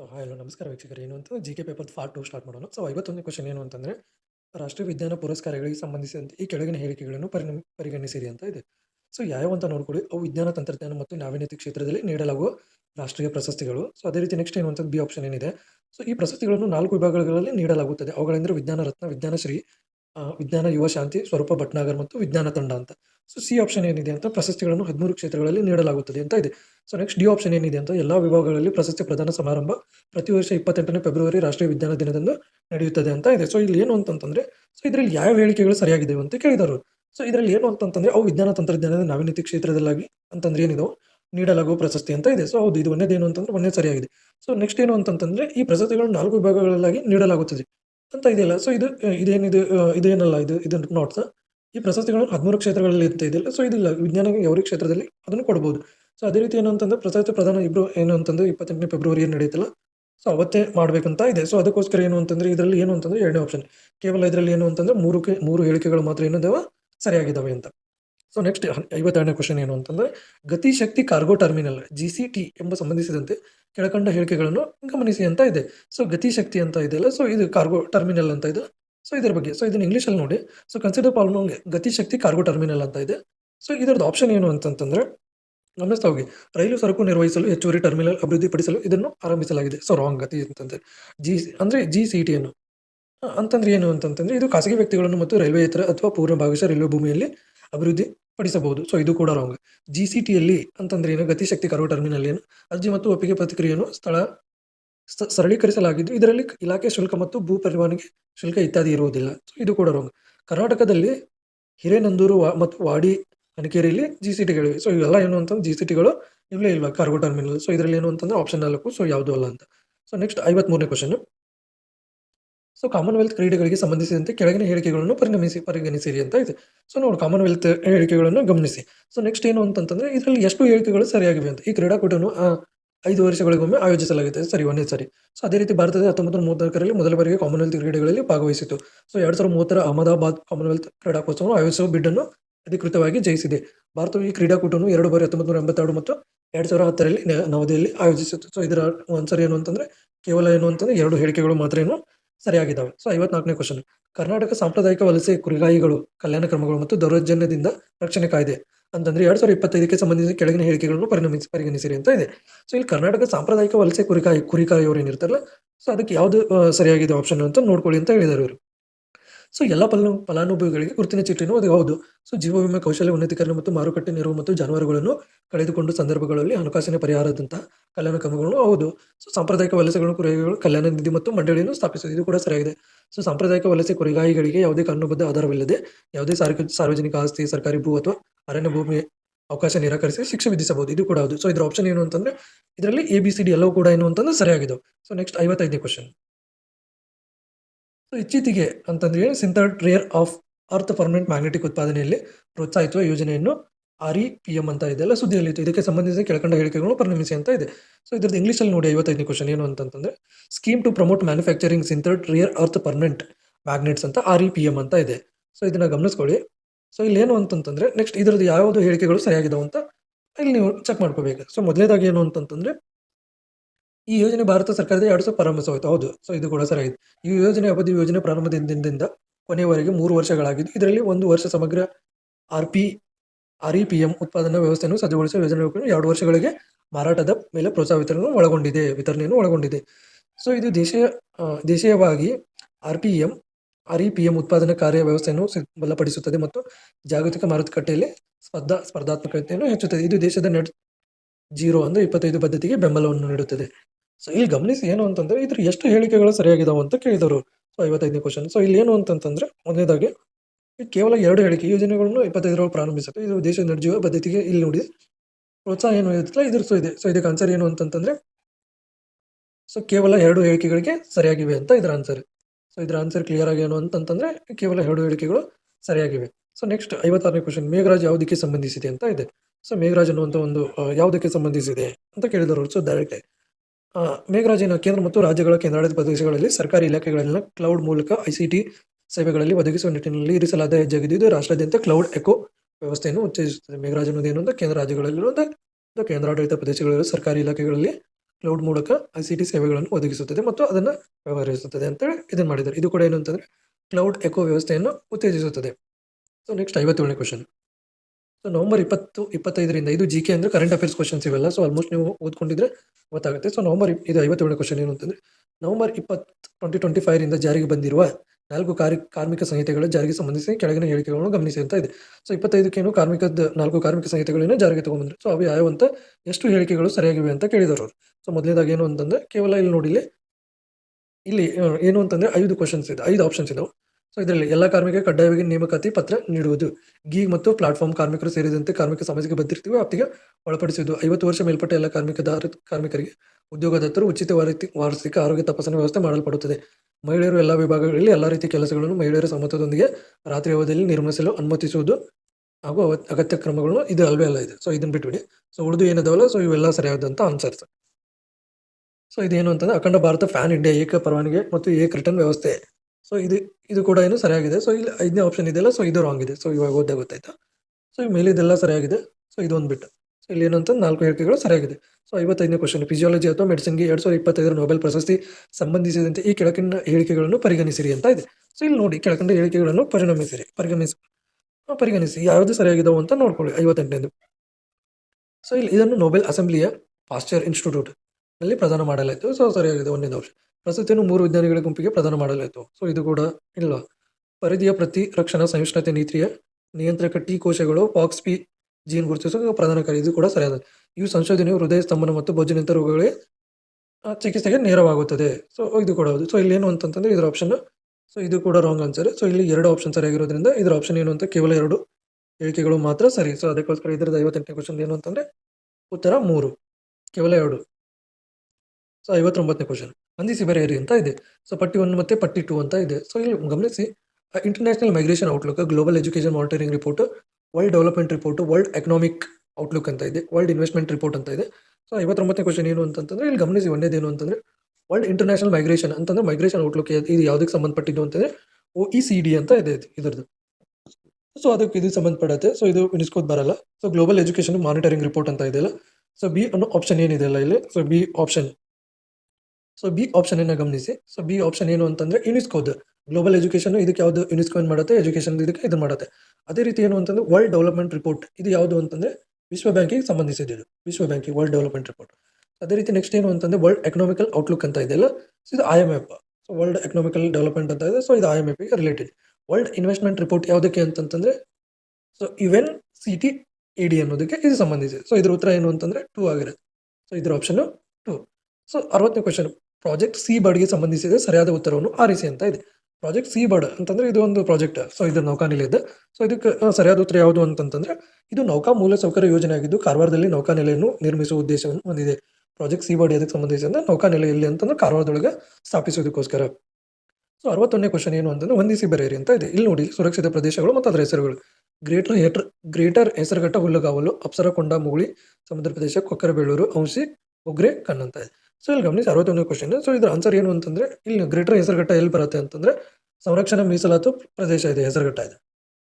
So hello ನಮಸ್ಕಾರ ವೀಕ್ಷಕರು. ಏನು ಅಂತ G K paper part two start ಮಾಡೋಣ. ಸೊ ಐವತ್ತೊಂದು ಕ್ವಶನ್ ಏನು ಅಂತಂದರೆ ರಾಷ್ಟ್ರೀಯ ವಿಜ್ಞಾನ ಪುರಸ್ಕಾರಗಳಿಗೆ ಸಂಬಂಧಿಸಿದಂತೆ ಈ ಕೆಳಗಿನ ಹೇಳಿಕೆಗಳನ್ನು ಪರಿಗಣ ಪರಿಗಣಿಸಿರಿ ಅಂತ ಇದೆ. ಸೊ ಯಾವ್ಯಾವ ಅಂತ ನೋಡ್ಕೊಳ್ಳಿ. ಅವು ವಿಜ್ಞಾನ ತಂತ್ರಜ್ಞಾನ ಮತ್ತು ನಾವೀನ್ಯತೆ ಕ್ಷೇತ್ರದಲ್ಲಿ ನೀಡಲಾಗುವ ರಾಷ್ಟ್ರೀಯ ಪ್ರಶಸ್ತಿಗಳು. ಸೊ ಅದೇ ರೀತಿ ನೆಕ್ಸ್ಟ್ ಏನು ಅಂತ ಬಿ ಆಪ್ಷನ್ ಏನಿದೆ. ಸೊ ಈ ಪ್ರಶಸ್ತಿಗಳನ್ನು ನಾಲ್ಕು ವಿಭಾಗಗಳಲ್ಲಿ ನೀಡಲಾಗುತ್ತದೆ. ಅವುಗಳೆಂದರೆ ವಿಜ್ಞಾನ ರತ್ನ ವಿಜ್ಞಾನ ಶ್ರೀ ಆ, ವಿಜ್ಞಾನ, ಯುವ ಶಾಂತಿ, ಸ್ವರೂಪ, ಭಟ್ನಾಗರ್ ಮತ್ತು ವಿಜ್ಞಾನ ತಂಡ ಅಂತ. ಸೊ ಸಿ ಆಪ್ಷನ್ ಏನಿದೆ ಅಂತ ಪ್ರಶಸ್ತಿಗಳನ್ನು ಹದಿಮೂರು ಕ್ಷೇತ್ರಗಳಲ್ಲಿ ನೀಡಲಾಗುತ್ತದೆ ಅಂತ ಇದೆ. ಸೊ ನೆಕ್ಸ್ಟ್ ಡಿ ಆಪ್ಷನ್ ಏನಿದೆ ಅಂತ ಎಲ್ಲ ವಿಭಾಗಗಳಲ್ಲಿ ಪ್ರಶಸ್ತಿ ಪ್ರದಾನ ಸಮಾರಂಭ ಪ್ರತಿ ವರ್ಷ ಇಪ್ಪತ್ತೆಂಟನೇ ಫೆಬ್ರವರಿ ರಾಷ್ಟ್ರೀಯ ವಿಜ್ಞಾನ ದಿನದಂದು ನಡೆಯುತ್ತದೆ ಅಂತ ಇದೆ. ಸೊ ಇಲ್ಲಿ ಏನು ಅಂತಂತಂದ್ರೆ ಸೊ ಇದರಲ್ಲಿ ಯಾವ ಹೇಳಿಕೆಗಳು ಸರಿಯಾಗಿದೆ ಅಂತ ಕೇಳಿದರು ಸೊ ಇದರಲ್ಲಿ ಏನು ಅಂತಂತಂದ್ರೆ, ಅವು ವಿಜ್ಞಾನ ತಂತ್ರಜ್ಞಾನದ ನಾವೀನ್ಯತೆ ಕ್ಷೇತ್ರದಲ್ಲಾಗಿ ಅಂತಂದ್ರೆ ಏನಿದಾವೆ? ನೀಡಲಾಗುವ ಪ್ರಶಸ್ತಿ ಅಂತ ಇದೆ. ಸೊ ಹೌದು, ಇದು ಒಂದೇದೇನು ಅಂತಂದ್ರೆ, ಒಂದೇ ಸರಿಯಾಗಿದೆ. ಸೊ ನೆಕ್ಸ್ಟ್ ಏನು ಅಂತಂತಂದ್ರೆ, ಈ ಪ್ರಶಸ್ತಿಗಳನ್ನು ನಾಲ್ಕು ವಿಭಾಗಗಳಲ್ಲಾಗಿ ನೀಡಲಾಗುತ್ತದೆ. ಅಂತ ಇದೆಯಲ್ಲ. ಸೊ ಇದು ಇದೇನಿದು ಇದೇನಲ್ಲ ಇದು ಇದು ನೋಟ್ಸ್ ಈ ಪ್ರಶಸ್ತಿಗಳು ಹದಿಮೂರು ಕ್ಷೇತ್ರಗಳಲ್ಲಿ ಅಂತ ಇದೆಯಲ್ಲ. ಸೊ ಇದಿಲ್ಲ. ವಿಜ್ಞಾನ ಯಾವ ಕ್ಷೇತ್ರದಲ್ಲಿ ಅದನ್ನು ಕೊಡ್ಬೋದು. ಸೊ ಅದೇ ರೀತಿ ಏನು ಅಂತಂದ್ರೆ, ಪ್ರಶಸ್ತಿ ಪ್ರಧಾನ ಇಬ್ರು ಏನು ಅಂತಂದ್ರೆ, ಇಪ್ಪತ್ತೆಂಟನೇ ಫೆಬ್ರವರಿ ಏನು ನಡೆಯುತ್ತಲ್ಲ ಸೊ ಅವತ್ತೇ ಮಾಡಬೇಕಂತ ಇದೆ. ಸೊ ಅದಕ್ಕೋಸ್ಕರ ಏನು ಅಂತಂದ್ರೆ, ಇದರಲ್ಲಿ ಏನು ಅಂತಂದ್ರೆ ಎರಡನೇ ಆಪ್ಷನ್ ಕೇವಲ ಇದರಲ್ಲಿ ಏನು ಅಂತಂದ್ರೆ ಮೂರು ಮೂರು ಹೇಳಿಕೆಗಳು ಮಾತ್ರ ಏನಿದಾವ ಸರಿಯಾಗಿದ್ದಾವೆ ಅಂತ. ಸೊ ನೆಕ್ಸ್ಟ್ ಐವತ್ತೆರಡನೇ ಕ್ವಶನ್ ಏನು ಅಂತಂದ್ರೆ Gatishakti cargo terminal G C T ಎಂಬ ಸಂಬಂಧಿಸಿದಂತೆ ಕೆಳಕಂಡ ಹೇಳಿಕೆಗಳನ್ನು ಗಮನಿಸಿ ಅಂತ ಇದೆ. ಸೊ ಗತಿಶಕ್ತಿ ಅಂತ ಇದೆಯಲ್ಲ ಸೊ ಇದು ಕಾರ್ಗೋ ಟರ್ಮಿನಲ್ ಅಂತ ಇದೆ. ಸೊ ಇದರ ಬಗ್ಗೆ ಸೊ ಇದನ್ನ ಇಂಗ್ಲೀಷಲ್ಲಿ ನೋಡಿ. ಸೊ ಕನ್ಸಿಡರ್ ಪಾಲ್ಮೋಂಗ್ ಗತಿಶಕ್ತಿ ಕಾರ್ಗೋ ಟರ್ಮಿನಲ್ ಅಂತ ಇದೆ. ಸೊ ಇದರದ್ದು ಆಪ್ಷನ್ ಏನು ಅಂತಂತಂದ್ರೆ, ಗಮನಿಸ್ತಾ ಹೋಗಿ. ರೈಲು ಸರಕು ನಿರ್ವಹಿಸಲು, ಹೆಚ್ಚುವರಿ ಟರ್ಮಿನಲ್ ಅಭಿವೃದ್ಧಿಪಡಿಸಲು ಇದನ್ನು ಆರಂಭಿಸಲಾಗಿದೆ. ಸೊ ರಾಂಗ್ ಗತಿ ಅಂತಂದ್ರೆ ಜಿ ಅಂದರೆ ಜಿ ಸಿ ಟಿಯನ್ನು ಅಂತಂದ್ರೆ ಏನು ಅಂತಂತಂದ್ರೆ, ಇದು ಖಾಸಗಿ ವ್ಯಕ್ತಿಗಳನ್ನು ಮತ್ತು ರೈಲ್ವೆ ಇತರ ಅಥವಾ ಪೂರ್ಣ ಭಾಗಶಃ ರೈಲ್ವೆ ಭೂಮಿಯಲ್ಲಿ ಅಭಿವೃದ್ಧಿ ಪಡಿಸಬಹುದು ಸೊ ಇದು ಕೂಡ ರಾಂಗ್ ಜಿ ಸಿ ಟಿಯಲ್ಲಿ ಅಂತಂದ್ರೆ ಏನು? ಗತಿಶಕ್ತಿ ಕರುವ ಟರ್ಮಿನಲ್ ಏನು? ಅರ್ಜಿ ಮತ್ತು ಒಪ್ಪಿಗೆ ಪ್ರತಿಕ್ರಿಯೆಯನ್ನು ಸ್ಥಳ ಸರಳೀಕರಿಸಲಾಗಿದ್ದು, ಇದರಲ್ಲಿ ಇಲಾಖೆ ಶುಲ್ಕ ಮತ್ತು ಭೂ ಪರಿವಾನಿಗೆ ಶುಲ್ಕ ಇತ್ಯಾದಿ ಇರುವುದಿಲ್ಲ. ಸೊ ಇದು ಕೂಡ ರಾಂಗ್ ಕರ್ನಾಟಕದಲ್ಲಿ ಹಿರೇನಂದೂರು ಮತ್ತು ವಾಡಿ ಅಣಕೇರಿಯಲ್ಲಿ ಜಿ ಸಿ ಟಿಗಳಿವೆ ಸೊ ಇವೆಲ್ಲ ಏನು ಅಂತಂದ್ರೆ ಜಿ ಸಿ ಟಿಗಳು ಇಲ್ಲೇ ಇಲ್ವಾ? ಕಾರ್ಗೋ ಟರ್ಮಿನಲ್ ಸೊ ಇದರಲ್ಲಿ ಏನು ಅಂತಂದ್ರೆ ಆಪ್ಷನ್ ನಾಲ್ಕು. ಸೊ ಯಾವುದು ಅಲ್ಲ ಅಂತ. ಸೊ ನೆಕ್ಸ್ಟ್ ಐವತ್ಮೂರನೇ ಕ್ವಶನ್ ಸೊ ಕಾಮನ್ವೆಲ್ತ್ ಕ್ರೀಡೆಗಳಿಗೆ ಸಂಬಂಧಿಸಿದಂತೆ ಕೆಳಗಿನ ಹೇಳಿಕೆಗಳನ್ನು ಪರಿಗಣಿಸಿ ಪರಿಗಣಿಸಿರಿ ಅಂತ ಇದೆ. ಸೊ ನೋಡಿ ಕಾಮನ್ವೆಲ್ತ್ ಹೇಳಿಕೆಗಳನ್ನು ಗಮನಿಸಿ. ಸೊ ನೆಕ್ಸ್ಟ್ ಏನು ಅಂತಂತಂದ್ರೆ, ಇದರಲ್ಲಿ ಎಷ್ಟು ಹೇಳಿಕೆಗಳು ಸರಿಯಾಗಿವೆ ಅಂತ. ಈ ಕ್ರೀಡಾಕೂಟವನ್ನು ಐದು ವರ್ಷಗಳಿಗೊಮ್ಮೆ ಆಯೋಜಿಸಲಾಗಿದೆ. ಸರಿ, ಒಂದೇ ಸರಿ. ಸೊ ಅದೇ ರೀತಿ ಭಾರತದ ಹತ್ತೊಂಬತ್ತು ನೂರ ಮೊದಲ ಬಾರಿಗೆ ಕಾಮನ್ವೆಲ್ತ್ ಕ್ರೀಡೆಗಳಲ್ಲಿ ಭಾಗವಹಿಸಿತು. ಸೊ ಎರಡ್ ಸಾವಿರದ ಮೂವತ್ತರ ಅಹಮದಾಬಾದ್ ಕಾಮನ್ವೆಲ್ತ್ ಕ್ರೀಡಾಕೋತ್ಸವವನ್ನು ಆಯೋಜಿಸುವ ಬಿಡ್ಡನ್ನು ಅಧಿಕೃತವಾಗಿ ಜಯಿಸಿದೆ. ಭಾರತವು ಈ ಕ್ರೀಡಾಕೂಟವನ್ನು ಎರಡು ಬಾರಿ ಹತ್ತೊಂಬತ್ತು ನೂರ ಎಂಬತ್ತೆರಡು ಮತ್ತು ಎರಡ್ ಸಾವಿರದ ಹತ್ತರಲ್ಲಿ ನವದೆಹಲಿ ಆಯೋಜಿಸಿತು. ಸೊ ಇದರ ಆನ್ಸರ್ ಏನು ಅಂತಂದ್ರೆ, ಕೇವಲ ಏನು ಅಂತಂದ್ರೆ, ಎರಡು ಹೇಳಿಕೆಗಳು ಮಾತ್ರ ಏನು ಸರಿಯಾಗಿದ್ದಾವೆ. ಸೊ ಐವತ್ನಾಲ್ಕನೇ ಕ್ವಶನ್ ಕರ್ನಾಟಕ ಸಾಂಪ್ರದಾಯಿಕ ವಲಸೆ ಕುರಿಗಾಯಿಗಳು, ಕಲ್ಯಾಣ ಕ್ರಮಗಳು ಮತ್ತು ದೌರ್ಜನ್ಯದಿಂದ ರಕ್ಷಣೆ ಕಾಯ್ದೆ. ಅಂತಂದ್ರೆ ಎರಡ್ ಸಾವಿರದ ಇಪ್ಪತ್ತೈದಕ್ಕೆ ಸಂಬಂಧಿಸಿದ ಕೆಳಗಿನ ಹೇಳಿಕೆಗಳನ್ನು ಪರಿಣಮಿಸಿ ಪರಿಗಣಿಸಿರಿ ಅಂತ ಇದೆ. ಸೊ ಇಲ್ಲಿ ಕರ್ನಾಟಕ ಸಾಂಪ್ರದಾಯಿಕ ವಲಸೆ ಕುರಿಕಾಯಿ ಅವ್ರು ಏನಿರ್ತಾರಲ್ಲ ಸೊ ಅದಕ್ಕೆ ಯಾವುದು ಸರಿಯಾಗಿದೆ ಆಪ್ಷನ್ ಅಂತ ನೋಡ್ಕೊಳ್ಳಿ ಅಂತ ಹೇಳಿದಾರೆ ಇವರು. ಸೊ ಎಲ್ಲ ಫಲಾನು, ಫಲಾನುಭವಿಗಳಿಗೆ ಗುರುತಿನ ಚೀಟಿಯನ್ನು ಅದು ಹೌದು. ಸೊ ಜೀವ ವಿಮೆ ಕೌಶಲ್ಯ ಉನ್ನತೀಕರಣ ಮತ್ತು ಮಾರುಕಟ್ಟೆ ನೆರವು ಮತ್ತು ಜಾನುವಾರುಗಳನ್ನು ಕಳೆದುಕೊಂಡ ಸಂದರ್ಭಗಳಲ್ಲಿ ಹಣಕಾಸಿನ ಪರಿಹಾರದಂತಹ ಕಲ್ಯಾಣ ಕ್ರಮಗಳು ಹೌದು. ಸೊ ಸಾಂಪ್ರದಾಯಿಕ ವಲಸೆಗಳು, ಕುರಿಗಾಯಿಗಳು, ಕಲ್ಯಾಣ ನಿಧಿ ಮತ್ತು ಮಂಡಳಿಯನ್ನು ಸ್ಥಾಪಿಸುವುದು ಇದು ಕೂಡ ಸರಿಯಾಗಿದೆ. ಸೊ ಸಾಂಪ್ರದಾಯಿಕ ವಲಸೆ ಕುರಿಗಾಯಿಗಳಿಗೆ ಯಾವುದೇ ಕಾನೂನುಬದ್ಧ ಆಧಾರವಿಲ್ಲದೆ ಯಾವುದೇ ಸಾರ್ವಜ ಸಾರ್ವಜನಿಕ ಆಸ್ತಿ, ಸರ್ಕಾರಿ ಭೂ ಅಥವಾ ಅರಣ್ಯ ಭೂಮಿ ಅವಕಾಶ ನಿರಾಕರಿಸಿ ಶಿಕ್ಷೆ ವಿಧಿಸಬಹುದು. ಇದು ಕೂಡ ಹೌದು. ಸೊ ಇದರ ಆಪ್ಷನ್ ಏನು ಅಂತಂದ್ರೆ, ಇದರಲ್ಲಿ ಎ ಬಿ ಸಿ ಡಿ ಎಲ್ಲವೂ ಕೂಡ ಏನು ಅಂತಂದ್ರೆ ಸರಿಯಾಗಿದೆ. ಸೊ ನೆಕ್ಸ್ಟ್ ಐವತ್ತೈದನೇ ಕ್ವಶನ್ ಇತ್ತೀಚೆಗೆ ಅಂತಂದ್ರೆ sintered rare of earth permanent magnetic ಉತ್ಪಾದನೆಯಲ್ಲಿ ಪ್ರೋತ್ಸಾಹಿಸುವ ಯೋಜನೆಯನ್ನು ಆರ್ ಇ ಪಿ ಎಂ ಅಂತ ಇದೆಲ್ಲ ಸುದ್ದಿಯಲ್ಲಿ ಇತ್ತು ಇದಕ್ಕೆ ಸಂಬಂಧಿಸಿದ ಕೆಳಕಂಡ ಹೇಳಿಕೆಗಳು ಪರಿಣಮಿಸಿ ಅಂತ ಇದೆ. ಸೊ ಇದ್ರದ್ದು ಇಂಗ್ಲೀಷಲ್ಲಿ ನೋಡಿ, ಐವತ್ತೈದನೇ ಕ್ವಶನ್ ಏನು ಅಂತಂತಂದ್ರೆ scheme to promote manufacturing sintered rare earth permanent magnets ಅಂತ ಆರ್ ಇ ಪಿ ಎಂ ಅಂತ ಇದೆ. ಸೊ ಇದನ್ನ ಗಮನಿಸ್ಕೊಳ್ಳಿ. ಸೊ ಇಲ್ಲಿ ಏನು ಅಂತಂತಂದ್ರೆ ನೆಕ್ಸ್ಟ್ ಇದರದ್ದು ಯಾವ್ದು ಹೇಳಿಕೆಗಳು ಸರಿಯಾಗಿದೆ ಅಂತ ಇಲ್ಲಿ ನೀವು ಚೆಕ್ ಮಾಡ್ಕೋಬೇಕು. ಸೊ ಮೊದಲೇದಾಗಿ ಏನು ಅಂತಂತಂದ್ರೆ ಈ ಯೋಜನೆ ಭಾರತ ಸರ್ಕಾರದ ಎರಡು ಸಾವಿರ ಹೌದು. ಸೊ ಇದು ಕೂಡ ಸರಿಯಾಗಿದೆ. ಈ ಯೋಜನೆ ಅವಧಿ ಯೋಜನೆ ಪ್ರಾರಂಭದಿಂದ ಕೊನೆಯವರೆಗೆ ಮೂರು ವರ್ಷಗಳಾಗಿದ್ದು, ಇದರಲ್ಲಿ ಒಂದು ವರ್ಷ ಸಮಗ್ರ R P, R E P M ಉತ್ಪಾದನಾ ವ್ಯವಸ್ಥೆಯನ್ನು ಸಜ್ಜುಗೊಳಿಸುವ ಯೋಜನೆ ಎರಡು ವರ್ಷಗಳಿಗೆ ಮಾರಾಟದ ಮೇಲೆ ಪ್ರೋತ್ಸಾಹ ವಿತರಣೆಯನ್ನು ಒಳಗೊಂಡಿದೆ ವಿತರಣೆಯನ್ನು ಒಳಗೊಂಡಿದೆ. ಸೊ ಇದು ದೇಶೀಯ ದೇಶೀಯವಾಗಿ R P M, R E P M ಉತ್ಪಾದನಾ ಕಾರ್ಯ ವ್ಯವಸ್ಥೆಯನ್ನು ಬಲಪಡಿಸುತ್ತದೆ ಮತ್ತು ಜಾಗತಿಕ ಮಾರುಕಟ್ಟೆಯಲ್ಲಿ ಸ್ಪರ್ಧಾ, ಸ್ಪರ್ಧಾತ್ಮಕತೆಯನ್ನು ಹೆಚ್ಚುತ್ತದೆ. ಇದು ದೇಶದ ನೆಟ್ ಜೀರೋ ಅಂದರೆ ಇಪ್ಪತ್ತೈದು ಪದ್ಧತಿಗೆ ಬೆಂಬಲವನ್ನು ನೀಡುತ್ತದೆ. ಸೊ ಇಲ್ಲಿ ಗಮನಿಸಿ ಏನು ಅಂತಂದ್ರೆ ಇದ್ರ ಎಷ್ಟು ಹೇಳಿಕೆಗಳು ಸರಿಯಾಗಿದಾವೆ ಅಂತ ಕೇಳಿದರು. ಸೊ ಐವತ್ತೈದನೇ ಕ್ವಶನ್ ಸೊ ಇಲ್ಲಿ ಏನು ಅಂತಂತಂದ್ರೆ ಮೊದಲನೇದಾಗಿ ಕೇವಲ ಎರಡು ಹೇಳಿಕೆ ಯೋಜನೆಗಳನ್ನು ಇಪ್ಪತ್ತೈದರೊಳಗೆ ಪ್ರಾರಂಭಿಸುತ್ತೆ. ಇದು ದೇಶ ನಡೆಯುವ ಪದ್ಧತಿಗೆ ಇಲ್ಲಿ ನೋಡಿ. ಪ್ರೋತ್ಸಾಹ ಏನು ಇರುತ್ತಲ್ಲ ಇದ್ರ ಸೊ ಇದೆ. ಸೊ ಇದಕ್ಕೆ ಆನ್ಸರ್ ಏನು ಅಂತಂತಂದ್ರೆ ಸೊ ಕೇವಲ ಎರಡು ಹೇಳಿಕೆಗಳಿಗೆ ಸರಿಯಾಗಿವೆ ಅಂತ ಇದರ ಆನ್ಸರ್ ಸೊ ಇದರ ಆನ್ಸರ್ ಕ್ಲಿಯರ್ ಆಗಿ ಏನು ಅಂತಂತಂದ್ರೆ, ಕೇವಲ ಎರಡು ಹೇಳಿಕೆಗಳು ಸರಿಯಾಗಿವೆ. ಸೊ ನೆಕ್ಸ್ಟ್ ಐವತ್ತಾರನೇ ಕ್ವಶನ್ ಮೇಘರಾಜ್ ಯಾವುದಕ್ಕೆ ಸಂಬಂಧಿಸಿದೆ ಅಂತ ಇದೆ. ಸೊ ಮೇಘರಾಜ್ ಅನ್ನುವಂಥ ಒಂದು ಯಾವುದಕ್ಕೆ ಸಂಬಂಧಿಸಿದೆ ಅಂತ ಕೇಳಿದರು ಸೊ ಡೈರೆಕ್ಟ್ ಮೇಘರಾಜಿನ ಕೇಂದ್ರ ಮತ್ತು ರಾಜ್ಯಗಳ ಕೇಂದ್ರಾಡಳಿತ ಪ್ರದೇಶಗಳಲ್ಲಿ ಸರ್ಕಾರಿ ಇಲಾಖೆಗಳಲ್ಲಿನ ಕ್ಲೌಡ್ ಮೂಲಕ ಐಸಿಟಿ ಸೇವೆಗಳಲ್ಲಿ ಒದಗಿಸುವ ನಿಟ್ಟಿನಲ್ಲಿ ಇರಿಸಲಾದ ಹೆಜ್ಜೆಗಿದ್ದು ಇದು ರಾಷ್ಟ್ರಾದ್ಯಂತ ಕ್ಲೌಡ್ ಎಕೋ ವ್ಯವಸ್ಥೆಯನ್ನು ಉತ್ತೇಜಿಸುತ್ತದೆ. ಮೇಘರಾಜ್ ಅನ್ನೋದೇನು ಅಂತ ಕೇಂದ್ರ ರಾಜ್ಯಗಳಲ್ಲಿರುವಂಥ ಕೇಂದ್ರಾಡಳಿತ ಪ್ರದೇಶಗಳಲ್ಲಿ ಸರ್ಕಾರಿ ಇಲಾಖೆಗಳಲ್ಲಿ ಕ್ಲೌಡ್ ಮೂಲಕ ಐ ಸಿ ಟಿ ಸೇವೆಗಳನ್ನು ಒದಗಿಸುತ್ತದೆ ಮತ್ತು ಅದನ್ನು ವ್ಯವಹರಿಸುತ್ತದೆ ಅಂತೇಳಿ ಇದನ್ನು ಮಾಡಿದ್ದಾರೆ. ಇದು ಕೂಡ ಏನು ಅಂತಂದರೆ ಕ್ಲೌಡ್ ಎಕೋ ವ್ಯವಸ್ಥೆಯನ್ನು ಉತ್ತೇಜಿಸುತ್ತದೆ. ಸೊ ನೆಕ್ಸ್ಟ್ ಐವತ್ತೇಳನೇ ಕ್ವಶನ್ ಸೊ ನವಂಬರ್ ಇಪ್ಪತ್ತು, ಇಪ್ಪತ್ತೈದರಿಂದ ಇದು ಜಿ ಕೆ ಅಂದರೆ ಕರೆಂಟ್ ಅಫೇರ್ಸ್ ಕ್ವಶನ್ಸ್ ಇವೆಲ್ಲ. ಸೊ ಆಲ್ಮೋಸ್ಟ್ ನೀವು ಓದ್ಕೊಂಡಿದ್ರೆ ಗೊತ್ತಾಗುತ್ತೆ. ಸೊ ನವಂಬರ್ ಇದು ಐವತ್ತೇಳು ಕ್ವಶನ್ ಏನು ಅಂತಂದರೆ ನವಂಬರ್ ಇಪ್ಪತ್ತು ಟ್ವೆಂಟಿ ಟ್ವೆಂಟಿ ಫೈವ್ರಿಂದ ಜಾರಿಗೆ ಬಂದಿರುವ ನಾಲ್ಕು ಕಾರ್ಯ, ಕಾರ್ಮಿಕ ಸಂಹಿತೆಗಳ ಜಾರಿಗೆ ಸಂಬಂಧಿಸಿ ಕೆಳಗಿನ ಹೇಳಿಕೆಗಳನ್ನು ಗಮನಿಸಿ ಅಂತ ಇದೆ. ಸೊ ಇಪ್ಪತ್ತೈದಕ್ಕೇನು ಕಾರ್ಮಿಕದ ನಾಲ್ಕು ಕಾರ್ಮಿಕ ಸಂಹಿತೆಗಳನ್ನ ಜಾರಿಗೆ ತಗೊಂಡ್ಬಂದ್ರು ಸೊ ಅವು ಯಾವ ಅಂತ ಎಷ್ಟು ಹೇಳಿಕೆಗಳು ಸರಿಯಾಗಿವೆ ಅಂತ ಕೇಳಿದರು ಸೊ ಮೊದಲನೇದಾಗಿ ಏನು ಅಂತಂದ್ರೆ, ಕೇವಲ ಇಲ್ಲಿ ನೋಡಿಲಿ ಇಲ್ಲಿ, ಏನು ಅಂತಂದ್ರೆ ಐದು ಕ್ವಶನ್ಸ್ ಇದೆ, ಐದು ಆಪ್ಷನ್ಸ್ ಇದಾವೆ. ಸೊ ಇದರಲ್ಲಿ ಎಲ್ಲ ಕಾರ್ಮಿಕ ಕಡ್ಡಾಯವಾಗಿ ನೇಮಕಾತಿ ಪತ್ರ ನೀಡುವುದು. ಗೀಗ್ ಮತ್ತು ಪ್ಲಾಟ್ಫಾರ್ಮ್ ಕಾರ್ಮಿಕರು ಸೇರಿದಂತೆ ಕಾರ್ಮಿಕ ಸಾಮಾಜಿಕ ಭದ್ರತೆಗೆ ವ್ಯಾಪ್ತಿಗೆ ಒಳಪಡಿಸುವುದು. ಐವತ್ತು ವರ್ಷ ಮೇಲ್ಪಟ್ಟ ಎಲ್ಲ ಕಾರ್ಮಿಕದಾರ ಕಾರ್ಮಿಕರಿಗೆ ಉದ್ಯೋಗದಾತರು ಉಚಿತ ವಾರ್ಷಿಕ ಆರೋಗ್ಯ ತಪಾಸಣೆ ವ್ಯವಸ್ಥೆ ಮಾಡಲ್ಪಡುತ್ತದೆ. ಮಹಿಳೆಯರು ಎಲ್ಲ ವಿಭಾಗಗಳಲ್ಲಿ ಎಲ್ಲ ರೀತಿಯ ಕೆಲಸಗಳನ್ನು ಮಹಿಳೆಯರ ಸಮ್ಮತದೊಂದಿಗೆ ರಾತ್ರಿ ಅವಧಿಯಲ್ಲಿ ನಿರ್ಮಿಸಲು ಅನುಮತಿಸುವುದು ಹಾಗೂ ಅಗತ್ಯ ಕ್ರಮಗಳನ್ನು ಇದು ಅಲ್ವೇ ಅಲ್ಲ ಇದೆ. ಸೊ ಇದನ್ನ ಬಿಟ್ಬಿಡಿ. ಸೊ ಉಳಿದು ಏನದವಲ್ಲ? ಸೊ ಇವೆಲ್ಲ ಸರಿಯಾದಂತ ಆನ್ಸರ್ಸ್ ಸೊ ಇದೇನು ಅಂತಂದ್ರೆ ಅಖಂಡ ಭಾರತ ಫ್ಯಾನ್ ಇಂಡಿಯಾ ಏಕ ಪರವಾನಿಗೆ ಮತ್ತು ಏಕ ರಿಟರ್ನ್ ವ್ಯವಸ್ಥೆ. ಸೊ ಇದು ಇದು ಕೂಡ ಏನು ಸರಿಯಾಗಿದೆ. ಸೊ ಇಲ್ಲಿ ಐದನೇ ಆಪ್ಷನ್ ಇದೆಯಲ್ಲ ಸೊ ಇದು ರಾಂಗ್ ಇದೆ. ಸೊ ಇವಾಗ ಓದ್ದೆ ಗೊತ್ತಾಯ್ತಾ? ಸೊ ಮೇಲೆ ಇದೆಲ್ಲ ಸರಿಯಾಗಿದೆ. ಸೊ ಇದೊಂದು ಬಿಟ್ಟು ಸೊ ಇಲ್ಲಿ ಏನಂತ ನಾಲ್ಕು ಹೇಳಿಕೆಗಳು ಸರಿಯಾಗಿದೆ. ಸೊ ಐವತ್ತೈದನೇ ಕ್ವಶನ್ ಫಿಸಿಯಾಲಜಿ ಅಥವಾ ಮೆಡಿಸಿನ್ಗೆ ಎರಡು ಸಾವಿರದ ಇಪ್ಪತ್ತೈದರ ನೊಬೆಲ್ ಪ್ರಶಸ್ತಿ ಸಂಬಂಧಿಸಿದಂತೆ ಈ ಕೆಳಕಿನ ಹೇಳಿಕೆಗಳನ್ನು ಪರಿಗಣಿಸಿರಿ ಅಂತ ಇದೆ. ಸೊ ಇಲ್ಲಿ ನೋಡಿ ಕೆಳಕಿನ ಹೇಳಿಕೆಗಳನ್ನು ಪರಿಣಮಿಸಿರಿ. ಪರಿಗಣಿಸಿ. ಪರಿಗಣಿಸಿ. ಯಾವುದು ಸರಿಯಾಗಿದಾವೆ ಅಂತ ನೋಡ್ಕೊಳ್ಳಿ. ಐವತ್ತೆಂಟನೇದು. ಸೊ ಇಲ್ಲಿ ಇದನ್ನು ನೊಬೆಲ್ ಅಸೆಂಬ್ಲಿಯ ಪಾಶ್ಚರ್ ಇನ್ಸ್ಟಿಟ್ಯೂಟ್ ಅಲ್ಲಿ ಪ್ರದಾನ ಮಾಡಲಾಯಿತು. ಸೊ ಸರಿಯಾಗಿದೆ. ಒಂದನೇ ಆಪ್ಷನ್ ಪ್ರಸ್ತುತಿಯನ್ನು ಮೂರು ವಿಜ್ಞಾನಿಗಳ ಗುಂಪಿಗೆ ಪ್ರದಾನ ಮಾಡಲಾಯಿತು. ಸೊ, ಇದು ಕೂಡ ಇಲ್ಲ. ಪರಿಧಿಯ ಪ್ರತಿ ರಕ್ಷಣಾ ಸಹಿಷ್ಣುತೆ ನೀತಿಯ ನಿಯಂತ್ರಕ ಟಿ ಕೋಶಗಳು, ಪಾಕ್ಸ್ ಪಿ ಜೀನ್ ಗುರುತಿಸುವ ಪ್ರಧಾನಕಾರಿ ಇದು ಕೂಡ ಸರಿಯಾದ. ಈ ಸಂಶೋಧನೆಯು ಹೃದಯ ಸ್ತಂಭನ ಮತ್ತು ಬೊಜ್ಜಿನಂತ ರೋಗಗಳಿಗೆ ಚಿಕಿತ್ಸೆಗೆ ನೇರವಾಗುತ್ತದೆ. ಸೊ, ಇದು ಕೂಡ ಹೌದು. ಸೊ, ಇಲ್ಲಿ ಏನು ಅಂತಂತಂದ್ರೆ ಇದರ ಆಪ್ಷನ್ ಸೊ, ಇದು ಕೂಡ ರಾಂಗ್ ಆನ್ಸರ್ ಸೊ, ಇಲ್ಲಿ ಎರಡು ಆಪ್ಷನ್ ಸರಿಯಾಗಿರೋದ್ರಿಂದ ಇದರ ಆಪ್ಷನ್ ಏನು ಅಂತ ಕೇವಲ ಎರಡು ಹೇಳಿಕೆಗಳು ಮಾತ್ರ ಸರಿ. ಸೊ, ಅದಕ್ಕೋಸ್ಕರ ಇದರದ ಐವತ್ತೆಂಟನೇ ಕ್ವಶನ್ ಏನು ಅಂತಂದ್ರೆ ಉತ್ತರ ಮೂರು, ಕೇವಲ ಎರಡು. ಸೊ, ಐವತ್ತೊಂಬತ್ತನೇ ಕ್ವಶನ್ ಹೊಂದಿಸಿ ಬರೆಯಿರಿ ಅಂತ ಇದೆ. ಸೊ ಪಟ್ಟಿ ಒನ್ ಮತ್ತೆ ಪಟ್ಟಿ ಟು ಅಂತ ಇದೆ. ಸೊ ಇಲ್ಲಿ ಗಮನಿಸಿ international migration outlook global education monitoring report world development report world economic outlook ಅಂತ ಇದೆ. ವರ್ಲ್ಡ್ ಇನ್ವೆಸ್ಟ್ಮೆಂಟ್ ರಿಪೋರ್ಟ್ ಅಂತ ಇದೆ. ಸೊ ಐವತ್ತೊಂಬತ್ತನೇ ಕ್ವಶನ್ ಏನು ಅಂತಂದ್ರೆ, ಇಲ್ಲಿ ಗಮನಿಸಿ ಒಂದೇದೇನು ಅಂತಂದ್ರೆ ವರ್ಲ್ಡ್ ಇಂಟರ್ನ್ಯಾಷನಲ್ ಮೈಗ್ರೇಷನ್ ಅಂತಂದ್ರೆ ಮೈಗ್ರೇಷನ್ ಔಟ್ಲುಕ್ ಇದು ಯಾವುದಕ್ಕೆ ಸಂಬಂಧಪಟ್ಟಿದ್ದು ಅಂತಂದ್ರೆ ಓ ಇ ಸಿ ಡಿ ಅಂತ ಇದೆ ಇದರದ್ದು. ಸೊ ಅದಕ್ಕೆ ಇದು ಸಂಬಂಧಪಡುತ್ತೆ. ಸೊ ಇದು ಯುನೆಸ್ಕೋದ್ ಬರಲ್ಲ. So global education monitoring report ಅಂತ ಇದೆಯಲ್ಲ. ಸೊ ಬಿ ಅನ್ನೋ ಆಪ್ಷನ್ ಏನಿದೆಯಲ್ಲ ಇಲ್ಲಿ? So B option so B option ಅನ್ನ ಗಮನಿಸಿ? ಸೊ ಬಿ ಆಪ್ಷನ್ ಏನು ಅಂತಂದ್ರೆ ಯುನಿಸ್ಕೋದ್ ಗ್ಲೋಬಲ್ ಎಜುಕೇಶನ್ ಇದಕ್ಕೆ ಯಾವುದು ಯುನಿಸ್ಕೋ ಏನ್ ಮಾಡುತ್ತೆ ಎಜುಕೇಶನ್ ಇದಕ್ಕೆ ಇದು ಮಾಡುತ್ತೆ. ಅದೇ ರೀತಿ ಏನು ಅಂತಂದ್ರೆ ವರ್ಲ್ಡ್ ಡೆವಲಪ್ಮೆಂಟ್ ರಿಪೋರ್ಟ್ ಇದು ಯಾವುದು ಅಂತಂದ್ರೆ ವಿಶ್ವ ಬ್ಯಾಂಕಿಗೆ ಸಂಬಂಧಿಸಿದ್ದು ವಿಶ್ವ ಬ್ಯಾಂಕಿಗೆ ವರ್ಲ್ಡ್ ಡೆವಲಪ್ಮೆಂಟ್ ರಿಪೋರ್ಟ್ ಅದೇ ರೀತಿ ನೆಕ್ಸ್ಟ್ ಏನು ಅಂತಂದ್ರೆ ವರ್ಲ್ಡ್ ಎಕನಾಮಿಕಲ್ ಔಟ್ಲುಕ್ ಅಂತ ಇದೆಯಲ್ಲ ಸೊ ಇದು I M F so world economical development ಅಂತ ಇದೆ ಸೊ ಇದು I M F related world investment report ಯಾವುದಕ್ಕೆ ಅಂತಂದ್ರೆ so even C T A D ಅನ್ನೋದಕ್ಕೆ ಇದು ಸಂಬಂಧಿಸಿದೆ. ಸೊ ಇದ್ರ ಉತ್ತರ ಏನು ಅಂತಂದ್ರೆ ಟೂ ಆಗಿರುತ್ತೆ. ಸೊ ಇದ್ರ ಆಪ್ಷನ್ ಟೂ ಸೊ ಅರವತ್ತನೇ ಕ್ವಶನ್ ಪ್ರಾಜೆಕ್ಟ್ ಸಿ ಬರ್ಡ್ಗೆ ಸಂಬಂಧಿಸಿದ ಸರಿಯಾದ ಉತ್ತರವನ್ನು ಆರಿಸಿ ಅಂತ ಇದೆ. ಪ್ರಾಜೆಕ್ಟ್ ಸಿ ಬರ್ಡ್ ಅಂತಂದ್ರೆ ಇದು ಒಂದು ಪ್ರಾಜೆಕ್ಟ್ ಸೊ ಇದು ನೌಕಾನೆಲೆ ಸೊ ಇದಕ್ಕೆ ಸರಿಯಾದ ಉತ್ತರ ಯಾವುದು ಅಂತಂತಂದ್ರೆ, ಇದು ನೌಕಾ ಮೂಲಸೌಕರ್ಯ ಯೋಜನೆ ಆಗಿದ್ದು ಕಾರವಾರದಲ್ಲಿ ನೌಕಾನೆಲೆಯನ್ನು ನಿರ್ಮಿಸುವ ಉದ್ದೇಶವನ್ನು ಹೊಂದಿದೆ. ಪ್ರಾಜೆಕ್ಟ್ ಸಿ ಬರ್ಡ್ ಅದಕ್ಕೆ ಸಂಬಂಧಿಸಿದ ನೌಕಾನೆಲೆ ಎಲ್ಲಿ ಅಂತಂದ್ರೆ ಕಾರವಾರದೊಳಗೆ ಸ್ಥಾಪಿಸೋದಕ್ಕೋಸ್ಕರ ಸೊ ಅರವತ್ತೊಂದನೇ ಕ್ವಶನ್ ಏನು ಅಂತಂದ್ರೆ ಹೊಂದಿಸಿ ಬರೆಯಿರಿ ಅಂತ ಇದೆ. ಇಲ್ಲಿ ನೋಡಿ, ಸುರಕ್ಷಿತ ಪ್ರದೇಶಗಳು ಮತ್ತು ಅದರ ಹೆಸರುಗಳು. ಗ್ರೇಟರ್ ಹೆಟರ್, ಗ್ರೇಟರ್ ಹೆಸರುಘಟ್ಟ ಹುಲ್ಲುಗಾವಲು, ಅಪ್ಸರಕೊಂಡ ಮುಗುಳಿ, ಸಮುದ್ರ ಪ್ರದೇಶ, ಕೊಕ್ಕರಬೇಳೂರು ಔಸಿ ಒಗ್ರೆ, ಕಣ್ಣಂತ ಇದೆ. ಸೊ ಇಲ್ಲಿ ಗಮನಿಸಿ ಅರವತ್ತೊಂದನೇ ಕ್ವಶನ್ ಸೊ ಇದರ ಆನ್ಸರ್ ಏನು ಅಂತಂದ್ರೆ, ಇಲ್ಲಿ ಗ್ರೇಟರ್ ಹೆಸರುಘಟ್ಟ ಎಲ್ಲಿ ಬರುತ್ತೆ ಅಂತಂದ್ರೆ, ಸಂರಕ್ಷಣಾ ಮೀಸಲಾತು ಪ್ರದೇಶ ಇದೆ, ಹೆಸರುಘಟ್ಟ ಇದೆ.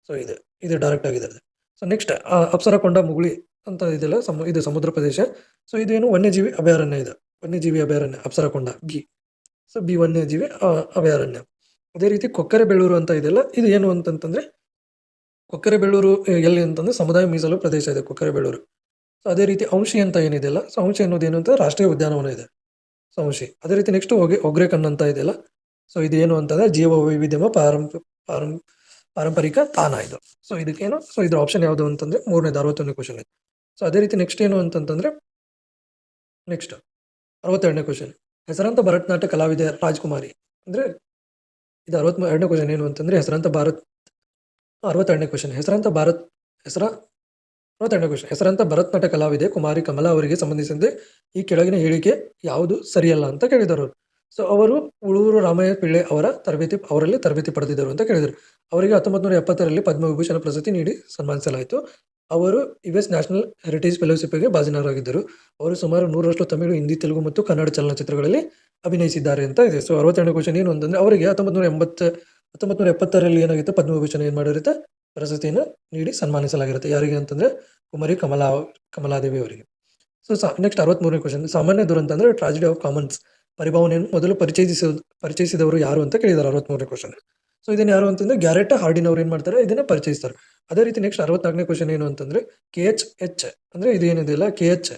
ಸೊ ಇದೆ. ಇದು ಡೈರೆಕ್ಟ್ ಆಗಿದೆ ಸೊ ನೆಕ್ಸ್ಟ್ ಅಪ್ಸರಕೊಂಡ ಮುಗುಳಿ ಅಂತ ಇದೆಲ್ಲ ಇದು ಸಮುದ್ರ ಪ್ರದೇಶ. ಸೊ ಇದೇನು ವನ್ಯಜೀವಿ ಅಭಯಾರಣ್ಯ ಇದೆ. ವನ್ಯಜೀವಿ ಅಭಯಾರಣ್ಯ, ಅಪ್ಸರಕೊಂಡ, ಬಿ. ಸೊ ಬಿ ವನ್ಯಜೀವಿ ಅಭಯಾರಣ್ಯ. ಅದೇ ರೀತಿ ಕೊಕ್ಕರೆ ಬೆಳ್ಳೂರು ಅಂತ ಇದೆಲ್ಲ, ಇದು ಏನು ಅಂತಂತಂದ್ರೆ ಕೊಕ್ಕರೆ ಬೆಳ್ಳೂರು ಎಲ್ಲಿ ಅಂತಂದ್ರೆ, ಸಮುದಾಯ ಮೀಸಲು ಪ್ರದೇಶ ಇದೆ ಕೊಕ್ಕರೆ ಬೆಳ್ಳೂರು ಸೊ ಅದೇ ರೀತಿ ಅಂಶಿ ಅಂತ ಏನಿದೆಯಲ್ಲ, ಸೊ ಅಂಶಿ ಅನ್ನೋದು ಏನು ಅಂತ, ರಾಷ್ಟ್ರೀಯ ಉದ್ಯಾನವನ ಇದೆ. ಸೊ ಔಷಿ ಅದೇ ರೀತಿ ನೆಕ್ಸ್ಟ್ ಒಗೆ ಒಗ್ರೆ ಕಣ್ಣು ಅಂತ ಇದೆಯಲ್ಲ ಸೊ ಇದೇನು ಅಂತಂದ್ರೆ ಜೀವ ವೈವಿಧ್ಯಮ ಪಾರಂ ಪಾರಂಪರಿಕ ತಾನ ಇದು. ಸೊ ಇದಕ್ಕೇನು? ಸೊ ಇದ್ರ ಆಪ್ಷನ್ ಯಾವುದು ಅಂತಂದ್ರೆ ಮೂರನೇದು ಅರವತ್ತೊಂದನೇ ಕ್ವಶನ್ ಇದೆ ಸೊ ಅದೇ ರೀತಿ ನೆಕ್ಸ್ಟ್ ಏನು ಅಂತಂತಂದ್ರೆ ನೆಕ್ಸ್ಟ್ ಅರವತ್ತೆರಡನೇ ಕ್ವಶನ್ ಹೆಸರಾಂತ ಭರತನಾಟ್ಯ ಕಲಾವಿದೆ ರಾಜ್ಕುಮಾರಿ. ಅಂದ್ರೆ ಇದು ಅರವತ್ ಎರಡನೇ ಕ್ವಶನ್ ಏನು ಅಂತಂದ್ರೆ ಹೆಸರಾಂತ ಭಾರತ್, ಅರವತ್ತೆರಡನೇ ಕ್ವಶನ್ ಹೆಸರಾಂತ ಭಾರತ್, ಹೆಸರ ಅರವತ್ತೆರಡನೇ ಹೆಸರಂತ ಹೆಸರಾಂತ ಭರತನಾಟ್ಯ ಕಲಾವಿದೆ ಕುಮಾರಿ ಕಮಲಾ ಅವರಿಗೆ ಸಂಬಂಧಿಸಿದಂತೆ ಈ ಕೆಳಗಿನ ಹೇಳಿಕೆ ಯಾವುದು ಸರಿಯಲ್ಲ ಅಂತ ಕೇಳಿದರು. ಸೊ ಅವರು ಉಳೂರು ರಾಮಯ್ಯ ಪಿಳ್ಳೆ ಅವರ ತರಬೇತಿ, ಅವರಲ್ಲಿ ತರಬೇತಿ ಪಡೆದಿದ್ದರು ಅಂತ ಕೇಳಿದರು. ಅವರಿಗೆ ಹತ್ತೊಂಬತ್ತು ನೂರ ಎಪ್ಪತ್ತರಲ್ಲಿ ಪದ್ಮವಿಭೂಷಣ ಪ್ರಶಸ್ತಿ ನೀಡಿ ಸನ್ಮಾನಿಸಲಾಯಿತು. ಅವರು ಯು ಎಸ್ ನ್ಯಾಷನಲ್ ಹೆರಿಟೇಜ್ ಫೆಲೋಶಿಪ್ಗೆ ಭಾಜನರಾಗಿದ್ದರು. ಅವರು ಸುಮಾರು ನೂರರಷ್ಟು ತಮಿಳು, ಹಿಂದಿ, ತೆಲುಗು ಮತ್ತು ಕನ್ನಡ ಚಲನಚಿತ್ರಗಳಲ್ಲಿ ಅಭಿನಯಿಸಿದ್ದಾರೆ ಅಂತ ಇದೆ. ಸೊ ಅರವತ್ತೆರಡು ಕ್ವಶನ್ ಏನು ಅಂತಂದ್ರೆ, ಅವರಿಗೆ ಹತ್ತೊಂಬತ್ತು ನೂರ ಎಂಬತ್ತು ಹತ್ತೊಂಬತ್ತು ನೂರ ಎಪ್ಪತ್ತರಲ್ಲಿ ಏನಾಗಿತ್ತು? ಪದ್ಮವಿಭೂಷಣ ಏನು ಮಾಡಿರುತ್ತೆ? ಪ್ರಶಸ್ತಿಯನ್ನು ನೀಡಿ ಸನ್ಮಾನಿಸಲಾಗಿರುತ್ತೆ. ಯಾರಿಗೆ ಅಂತಂದ್ರೆ ಕುಮಾರಿ ಕಮಲಾ, ಕಮಲಾದೇವಿ ಅವರಿಗೆ. ಸೊ ಸಾ ನೆಕ್ಸ್ಟ್ ಅರವತ್ತ್ಮೂರನೇ ಕ್ವಶನ್ ಸಾಮಾನ್ಯ ದುರಂತ ಅಂದರೆ ಟ್ರಾಜಿಡಿ ಆಫ್ ಕಾಮನ್ಸ್ ಪರಿಭಾವನೆಯನ್ನು ಮೊದಲು ಪರಿಚಯಿಸ ಪರಿಚಯಿಸಿದವರು ಯಾರು ಅಂತ ಕೇಳಿದ್ದಾರೆ ಅರವತ್ತ್ಮೂರನೇ ಕ್ವಶನ್ ಸೊ ಇದನ್ನು ಯಾರು ಅಂತಂದ್ರೆ ಗ್ಯಾರೆಟ್ ಹಾರ್ಡಿನ್ ಅವ್ರು ಏನು ಮಾಡ್ತಾರೆ? ಇದನ್ನು ಪರಿಚಯಿಸ್ತಾರೆ. ಅದೇ ರೀತಿ ನೆಕ್ಸ್ಟ್ ಅರವತ್ನಾಲ್ಕನೇ ಕ್ವಶನ್ ಏನು ಅಂತಂದ್ರೆ ಕೆ ಎಚ್ ಎಚ್, ಅಂದರೆ ಇದು ಏನಿದೆಯಲ್ಲ ಕೆ ಎಚ್,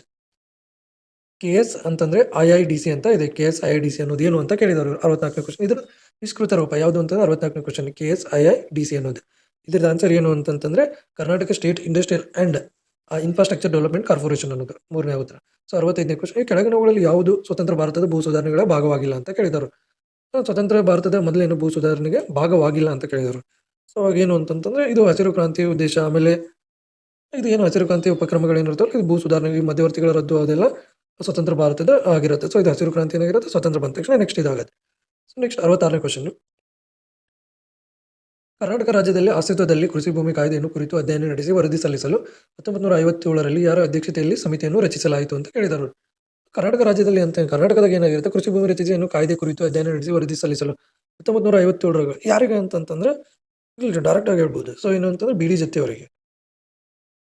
ಕೆ ಎಸ್ ಅಂತಂದ್ರೆ ಐ ಐ ಡಿ ಸಿ ಅಂತ ಇದೆ. K S, I I D C ಅನ್ನೋದು ಏನು ಅಂತ ಕೇಳಿದರು ಅರವತ್ನಾಲ್ಕನೇ ಕ್ವಶನ್ ಇದ್ರ ವಿಸ್ಕೃತ ರೂಪ ಯಾವುದು ಅಂತಂದ್ರೆ ಅರವತ್ನಾಲ್ಕನೇ question K S, I I D C ಅನ್ನೋದು. ಇದ್ರದ್ದು ಆನ್ಸರ್ ಏನು ಅಂತಂತಂದ್ರೆ, Karnataka state industrial and infrastructure development corporation ಅನ್ನೋದು, ಮೂರನೇ ಉತ್ತರ. ಸೊ ಅರವತ್ತೈದನೇ ಕ್ವಶನ್ ಈ ಕೆಳಗಿನವುಗಳಲ್ಲಿ ಯಾವುದು ಸ್ವತಂತ್ರ ಭಾರತದ ಭೂ ಸುಧಾರಣೆಗಳ ಭಾಗವಾಗಿಲ್ಲ ಅಂತ ಕೇಳಿದರು ಸ್ವತಂತ್ರ ಭಾರತದ ಮೊದಲೇನು ಭೂ ಸುಧಾರಣೆಗೆ ಭಾಗವಾಗಿಲ್ಲ ಅಂತ ಕೇಳಿದರು ಸೊ ಅವಾಗ ಏನು ಅಂತಂತಂದ್ರೆ, ಇದು ಹಸಿರು ಕ್ರಾಂತಿ ಉದ್ದೇಶ. ಆಮೇಲೆ, ಇದು ಏನು ಹಸಿರು ಕ್ರಾಂತಿ ಉಪಕ್ರಮಗಳೇನಿರುತ್ತಲ್ಲ ಇದು ಭೂ ಸುಧಾರಣೆಗೆ ಮಧ್ಯವರ್ತಿಗಳ ರದ್ದು ಅದೆಲ್ಲ ಸ್ವತಂತ್ರ ಭಾರತದ ಆಗಿರುತ್ತೆ. ಸೊ ಇದು ಹಸಿರು ಕ್ರಾಂತಿ ಏನಾಗಿರುತ್ತೆ ಸ್ವತಂತ್ರ ಬಂದ ತಕ್ಷಣ ನೆಕ್ಸ್ಟ್ ಇದಾಗುತ್ತೆ. ಸೊ ನೆಕ್ಸ್ಟ್ ಅರವತ್ತಾರನೇ ಕ್ವಶನ್ ಕರ್ನಾಟಕ ರಾಜ್ಯದಲ್ಲಿ ಅಸ್ತಿತ್ವದಲ್ಲಿ ಕೃಷಿ ಭೂಮಿ ಕಾಯ್ದೆಯನ್ನು ಕುರಿತು ಅಧ್ಯಯನ ನಡೆಸಿ ವರದಿ ಸಲ್ಲಿಸಲು ಹತ್ತೊಂಬತ್ತು ನೂರ ಐವತ್ತೇಳರಲ್ಲಿ ಯಾರ ಅಧ್ಯಕ್ಷತೆಯಲ್ಲಿ ಸಮಿತಿಯನ್ನು ರಚಿಸಲಾಯಿತು ಅಂತ ಕೇಳಿದರು. ಕರ್ನಾಟಕ ರಾಜ್ಯದಲ್ಲಿ ಅಂತ ಕರ್ನಾಟಕದಾಗ ಏನಾಗಿರುತ್ತೆ? ಕೃಷಿ ಭೂಮಿ ರಚಿಸಿಯನ್ನು ಕಾಯ್ದೆ ಕುರಿತು ಅಧ್ಯಯನ ನಡೆಸಿ ವರದಿ ಸಲ್ಲಿಸಲು ಹತ್ತೊಂಬತ್ತು ನೂರ ಐವತ್ತೇಳರಾಗ ಯಾರಿಗೆ ಅಂತಂತಂದ್ರೆ ಡೈರೆಕ್ಟ್ ಆಗಿ ಹೇಳ್ಬೋದು. ಸೊ ಏನು ಅಂತಂದ್ರೆ ಬಿ ಡಿ ಜತ್ತಿ ಅವರಿಗೆ.